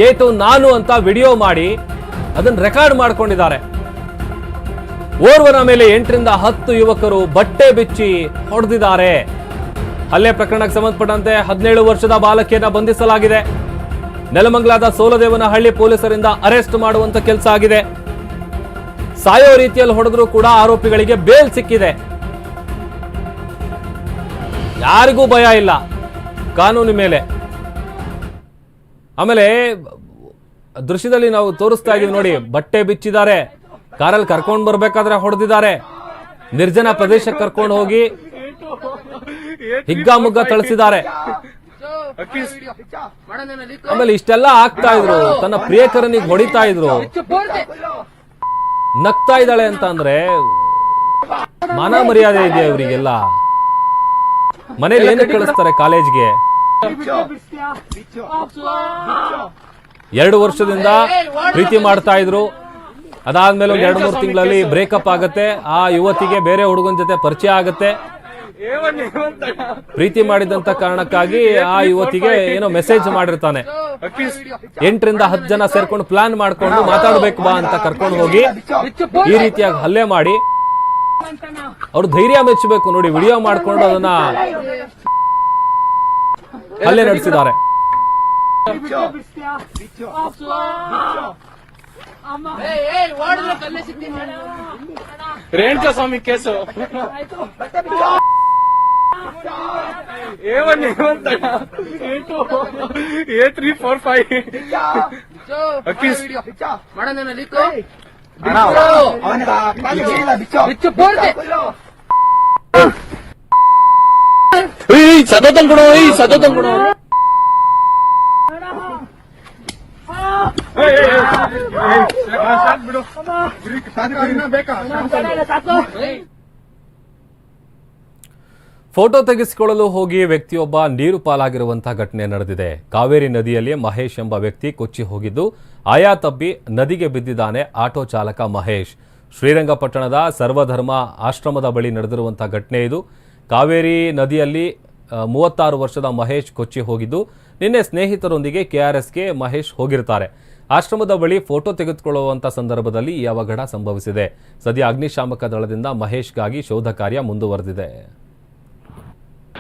A two ನಾನು ಅಂತ ವಿಡಿಯೋ ಮಾಡಿ ಅದನ್ನ ರೆಕಾರ್ಡ್ ಮಾಡ್ಕೊಂಡಿದ್ದಾರೆ. ಓರ್ವನ ಮೇಲೆ ಎಂಟರಿಂದ ಹತ್ತು ಯುವಕರು ಬಟ್ಟೆ ಬಿಚ್ಚಿ ಹೊಡೆದಿದ್ದಾರೆ. ಹಲ್ಲೆ ಪ್ರಕರಣಕ್ಕೆ ಸಂಬಂಧಪಟ್ಟಂತೆ ಹದಿನೇಳು ವರ್ಷದ ಬಾಲಕಿಯನ್ನು ಬಂಧಿಸಲಾಗಿದೆ. ನೆಲಮಂಗಲದ ಸೋಲದೇವನಹಳ್ಳಿ ಪೊಲೀಸರಿಂದ ಅರೆಸ್ಟ್ ಮಾಡುವಂತ ಕೆಲಸ ಆಗಿದೆ. ಸಾಯೋ ರೀತಿಯಲ್ಲಿ ಹೊಡೆದ್ರು ಕೂಡ ಆರೋಪಿಗಳಿಗೆ ಬೇಲ್ ಸಿಕ್ಕಿದೆ. ಯಾರಿಗೂ ಭಯ ಇಲ್ಲ. ಕಾನೂನು ಮೇಲೆ. ಆಮೇಲೆ ದೃಶ್ಯದಲ್ಲಿ ನಾವು ತೋರಿಸ್ತಾ ಇದೀವಿ ನೋಡಿ, ಬಟ್ಟೆ ಬಿಚ್ಚಿದ್ದಾರೆ. ಕಾರಲ್ಲಿ ಕರ್ಕೊಂಡು ಬರ್ಬೇಕಾದ್ರೆ ಹೊಡೆದಿದ್ದಾರೆ. ನಿರ್ಜನ ಪ್ರದೇಶಕ್ಕೆ ಕರ್ಕೊಂಡು ಹೋಗಿ ಹಿಗ್ಗಾಮುಗ್ಗ ಥಳಿಸಿದ್ದಾರೆ ಆಮೇಲೆ ಇಷ್ಟೆಲ್ಲ ಆಗ್ತಾ ಇದ್ರು. ತನ್ನ ಪ್ರಿಯಕರನಿಗೆ ಹೊಡಿತಾ ಇದ್ರು. ನಗ್ತಾ ಇದ್ದಾಳೆ ಅಂತ ಅಂದ್ರೆ ಮಾನ ಮರ್ಯಾದೆ ಇದೆ ಇವರಿಗೆಲ್ಲ? ಮನೇಲಿ ಏನಕ್ಕೆ ಕಳಿಸ್ತಾರೆ ಕಾಲೇಜ್ಗೆ? ಎರಡು ವರ್ಷದಿಂದ ಪ್ರೀತಿ ಮಾಡ್ತಾ ಇದ್ರು. ಅದಾದ್ಮೇಲೆ ಒಂದ್ ಎರಡು ಮೂರು ತಿಂಗಳಲ್ಲಿ ಬ್ರೇಕಪ್ ಆಗತ್ತೆ. ಆ ಯುವತಿಗೆ ಬೇರೆ ಹುಡುಗನ ಜೊತೆ ಪರಿಚಯ ಆಗತ್ತೆ. ಪ್ರೀತಿ ಮಾಡಿದಂತ ಕಾರಣಕ್ಕಾಗಿ ಆ ಯುವತಿಗೆ ಏನೋ ಮೆಸೇಜ್ ಮಾಡಿರ್ತಾನೆ. ಎಂಟರಿಂದ ಹತ್ತು ಜನ ಸೇರ್ಕೊಂಡು ಪ್ಲಾನ್ ಮಾಡ್ಕೊಂಡು ಮಾತಾಡ್ಬೇಕು ಬಾ ಅಂತ ಕರ್ಕೊಂಡು ಹೋಗಿ ಈ ರೀತಿಯಾಗಿ ಹಲ್ಲೆ ಮಾಡಿ ಅವ್ರು ಧೈರ್ಯ ಮೆಚ್ಚಬೇಕು ನೋಡಿ ವಿಡಿಯೋ ಮಾಡ್ಕೊಂಡು ಅದನ್ನ ಹಲ್ಲೆ ನಡೆಸಿದ್ದಾರೆ. Renuka Swamy case. A one A one A three four five ಸತತಂ ಕೊಡು ಈ ಸತತಂ ಕೊಡು ಫೋಟೋ ತೆಗೆಸಿಕೊಳ್ಳಲು ಹೋಗಿ ವ್ಯಕ್ತಿಯೊಬ್ಬ ನೀರು ಪಾಲಾಗಿರುವಂತಹ ಘಟನೆ ನಡೆದಿದೆ. ಕಾವೇರಿ ನದಿಯಲ್ಲಿ ಮಹೇಶ್ ಎಂಬ ವ್ಯಕ್ತಿ ಕೊಚ್ಚಿ ಹೋಗಿದ್ದು, ಆಯಾ ತಬ್ಬಿ ನದಿಗೆ ಬಿದ್ದಿದ್ದಾನೆ ಆಟೋ ಚಾಲಕ ಮಹೇಶ್. ಶ್ರೀರಂಗಪಟ್ಟಣದ ಸರ್ವಧರ್ಮ ಆಶ್ರಮದ ಬಳಿ ನಡೆದಿರುವಂತಹ ಘಟನೆ ಇದು. ಕಾವೇರಿ ನದಿಯಲ್ಲಿ ಮೂವತ್ತಾರು ವರ್ಷದ ಮಹೇಶ್ ಕೊಚ್ಚಿ ಹೋಗಿದ್ದು, ನಿನ್ನೆ ಸ್ನೇಹಿತರೊಂದಿಗೆ ಕೆಆರ್ಎಸ್ಗೆ ಮಹೇಶ್ ಹೋಗಿರ್ತಾರೆ. ಆಶ್ರಮದ ಬಳಿ ಫೋಟೋ ತೆಗೆದುಕೊಳ್ಳುವಂಥ ಸಂದರ್ಭದಲ್ಲಿ ಈ ಅವಘಡ ಸಂಭವಿಸಿದೆ. ಸದ್ಯ ಅಗ್ನಿಶಾಮಕ ದಳದಿಂದ ಮಹೇಶ್ಗಾಗಿ ಶೋಧ ಕಾರ್ಯ ಮುಂದುವರೆದಿದೆ.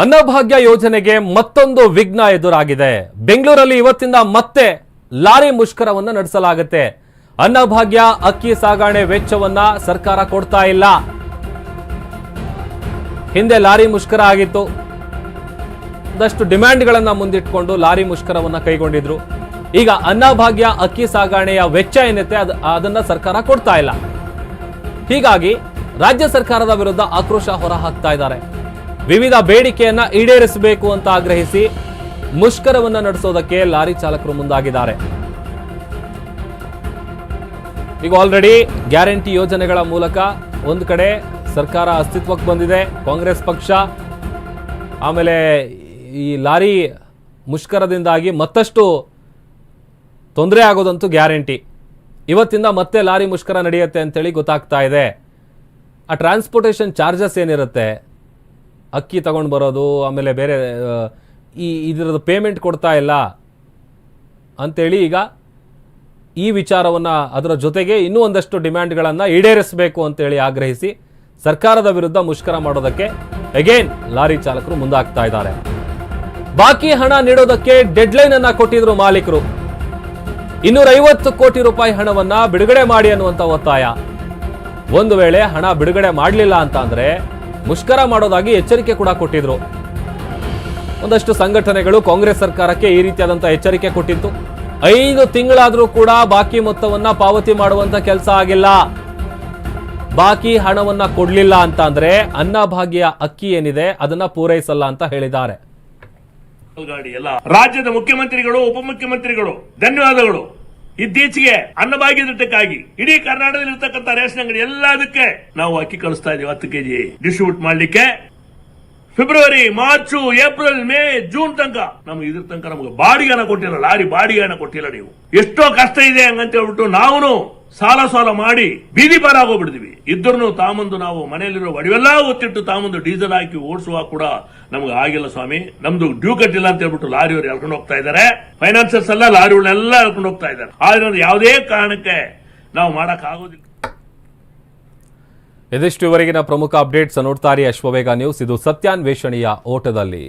ಅನ್ನಭಾಗ್ಯ ಯೋಜನೆಗೆ ಮತ್ತೊಂದು ವಿಘ್ನ ಎದುರಾಗಿದೆ. ಬೆಂಗಳೂರಲ್ಲಿ ಇವತ್ತಿಂದ ಮತ್ತೆ ಲಾರಿ ಮುಷ್ಕರವನ್ನು ನಡೆಸಲಾಗುತ್ತೆ. ಅನ್ನಭಾಗ್ಯ ಅಕ್ಕಿ ಸಾಗಣೆ ವೆಚ್ಚವನ್ನ ಸರ್ಕಾರ ಕೊಡ್ತಾ ಇಲ್ಲ. ಹಿಂದೆ ಲಾರಿ ಮುಷ್ಕರ ಆಗಿತ್ತು. ಒಂದಷ್ಟು ಡಿಮ್ಯಾಂಡ್ಗಳನ್ನ ಮುಂದಿಟ್ಕೊಂಡು ಲಾರಿ ಮುಷ್ಕರವನ್ನ ಕೈಗೊಂಡಿದ್ರು. ಈಗ ಅನ್ನಭಾಗ್ಯ ಅಕ್ಕಿ ಸಾಗಣೆಯ ವೆಚ್ಚ ಏನಿದೆ ಅದ, ಅದನ್ನ ಸರ್ಕಾರ ಕೊಡ್ತಾ ಇಲ್ಲ. ಹೀಗಾಗಿ ರಾಜ್ಯ ಸರ್ಕಾರದ ವಿರುದ್ಧ ಆಕ್ರೋಶ ಹೊರಹಾಕ್ತಾ ಇದ್ದಾರೆ. ವಿವಿಧ ಬೇಡಿಕೆಯನ್ನ ಈಡೇರಿಸಬೇಕು ಅಂತ ಆಗ್ರಹಿಸಿ ಮುಷ್ಕರವನ್ನ ನಡೆಸೋದಕ್ಕೆ ಲಾರಿ ಚಾಲಕರು ಮುಂದಾಗಿದ್ದಾರೆ. ಈಗ ಆಲ್ರೆಡಿ ಗ್ಯಾರಂಟಿ ಯೋಜನೆಗಳ ಮೂಲಕ ಒಂದು ಕಡೆ ಸರ್ಕಾರ ಅಸ್ತಿತ್ವಕ್ಕೆ ಬಂದಿದೆ, ಕಾಂಗ್ರೆಸ್ ಪಕ್ಷ, ಆಮೇಲೆ ಈ ಲಾರಿ ಮುಷ್ಕರದಿಂದಾಗಿ ಮತ್ತಷ್ಟು ತೊಂದರೆ ಆಗೋದಂತೂ ಗ್ಯಾರಂಟಿ. ಇವತ್ತಿಂದ ಮತ್ತೆ ಲಾರಿ ಮುಷ್ಕರ ನಡೆಯುತ್ತೆ ಅಂತೇಳಿ ಗೊತ್ತಾಗ್ತಾ ಇದೆ. ಆ ಟ್ರಾನ್ಸ್ಪೋರ್ಟೇಷನ್ ಚಾರ್ಜಸ್ ಏನಿರುತ್ತೆ? ಅಕ್ಕಿ ತಗೊಂಡು ಬರೋದು, ಆಮೇಲೆ ಬೇರೆ ಈ ಇದರದ್ದು ಪೇಮೆಂಟ್ ಕೊಡ್ತಾ ಇಲ್ಲ ಅಂಥೇಳಿ ಈಗ ಈ ವಿಚಾರವನ್ನು ಅದರ ಜೊತೆಗೆ ಇನ್ನೂ ಒಂದಷ್ಟು ಡಿಮ್ಯಾಂಡ್ಗಳನ್ನು ಈಡೇರಿಸಬೇಕು ಅಂತೇಳಿ ಆಗ್ರಹಿಸಿ ಸರ್ಕಾರದ ವಿರುದ್ಧ ಮುಷ್ಕರ ಮಾಡೋದಕ್ಕೆ ಅಗೇನ್ ಲಾರಿ ಚಾಲಕರು ಮುಂದಾಗ್ತಾ ಇದ್ದಾರೆ. ಬಾಕಿ ಹಣ ನೀಡೋದಕ್ಕೆ ಡೆಡ್ಲೈನ್ ಅನ್ನ ಕೊಟ್ಟಿದ್ರು ಮಾಲೀಕರು. ಇನ್ನೂರ ಐವತ್ತು ಕೋಟಿ ರೂಪಾಯಿ ಹಣವನ್ನ ಬಿಡುಗಡೆ ಮಾಡಿ ಅನ್ನುವಂತ ಒತ್ತಾಯ. ಒಂದು ವೇಳೆ ಹಣ ಬಿಡುಗಡೆ ಮಾಡಲಿಲ್ಲ ಅಂತ ಅಂದ್ರೆ ಮುಷ್ಕರ ಮಾಡೋದಾಗಿ ಎಚ್ಚರಿಕೆ ಕೂಡ ಕೊಟ್ಟಿದ್ರು. ಒಂದಷ್ಟು ಸಂಘಟನೆಗಳು ಕಾಂಗ್ರೆಸ್ ಸರ್ಕಾರಕ್ಕೆ ಈ ರೀತಿಯಾದಂತಹ ಎಚ್ಚರಿಕೆ ಕೊಟ್ಟಿತ್ತು. ಐದು ತಿಂಗಳಾದರೂ ಕೂಡ ಬಾಕಿ ಮೊತ್ತವನ್ನ ಪಾವತಿ ಮಾಡುವಂತ ಕೆಲಸ ಆಗಿಲ್ಲ. ಬಾಕಿ ಹಣವನ್ನ ಕೊಡ್ಲಿಲ್ಲ ಅಂತ ಅಂದ್ರೆ ಅನ್ನಭಾಗ್ಯ ಅಕ್ಕಿ ಏನಿದೆ ಅದನ್ನ ಪೂರೈಸಲ್ಲ ಅಂತ ಹೇಳಿದ್ದಾರೆ. ರಾಜ್ಯದ ಮುಖ್ಯಮಂತ್ರಿಗಳು, ಉಪಮುಖ್ಯಮಂತ್ರಿಗಳು, ಧನ್ಯವಾದಗಳು. ಇತ್ತೀಚೆಗೆ ಅನ್ನಭಾಗ್ಯದಕ್ಕಾಗಿ ಇಡೀ ಕರ್ನಾಟಕದಲ್ಲಿ ಇರ್ತಕ್ಕಂಥ ರೇಷನ್ ಅಂಗಡಿ ಎಲ್ಲದಕ್ಕೆ ನಾವು ಅಕ್ಕಿ ಕಳಿಸ್ತಾ ಇದೀವಿ ಹತ್ತು ಕೆಜಿ. ಡಿಸ್ಟ್ರಿಬ್ಯೂಟ್ ಮಾಡ್ಲಿಕ್ಕೆ February March April May June ತನಕ. ನಮ್ಗೆ ಇದ್ರ ತನಕ ನಮಗೆ ಬಾಡಿಗೆನ ಕೊಟ್ಟಿಲ್ಲ, ಲಾರಿ ಬಾಡಿಗೆನ ಕೊಟ್ಟಿಲ್ಲ ನೀವು. ಎಷ್ಟೋ ಕಷ್ಟ ಇದೆ ಹಂಗಂತ ಹೇಳ್ಬಿಟ್ಟು ನಾವು ಸಾಲ ಸಾಲ ಮಾಡಿ ಬೀದಿ ಪಾರಾಗೋಗ್ಬಿಡ್ತೀವಿ. ಇದ್ರೂ ತಾಮಂದು ನಾವು ಮನೆಯಲ್ಲಿರೋ ಒಡವೆಲ್ಲ ಒತ್ತಿಟ್ಟು ತಾಮಂದು ಡೀಸೆಲ್ ಹಾಕಿ ಓಡಿಸುವ ಕೂಡ ನಮ್ಗೆ ಆಗಿಲ್ಲ ಸ್ವಾಮಿ. ನಮ್ದು ಡ್ಯೂ ಕಟ್ಟಿಲ್ಲ ಅಂತ ಹೇಳ್ಬಿಟ್ಟು ಲಾರಿಯವರು ಎಳ್ಕೊಂಡು ಹೋಗ್ತಾ ಇದ್ದಾರೆ ಫೈನಾನ್ಸರ್ಸ್ ಎಲ್ಲ ಲಾರಿಗಳನ್ನೆಲ್ಲ ಎಳ್ಕೊಂಡು ಹೋಗ್ತಾ ಇದ್ದಾರೆ ಆದ್ರೆ ಯಾವುದೇ ಕಾರಣಕ್ಕೆ ನಾವು ಮಾಡಕ್ ಆಗೋದಿಲ್ಲ ಇದಿಷ್ಟುವರೆಗಿನ ಪ್ರಮುಖ ಅಪ್ಡೇಟ್ಸ್ ನೋಡ್ತಾರೆ ಅಶ್ವವೇಗ ನ್ಯೂಸ್. ಇದು ಸತ್ಯಾನ್ವೇಷಣೆಯ ಓಟದಲ್ಲಿ.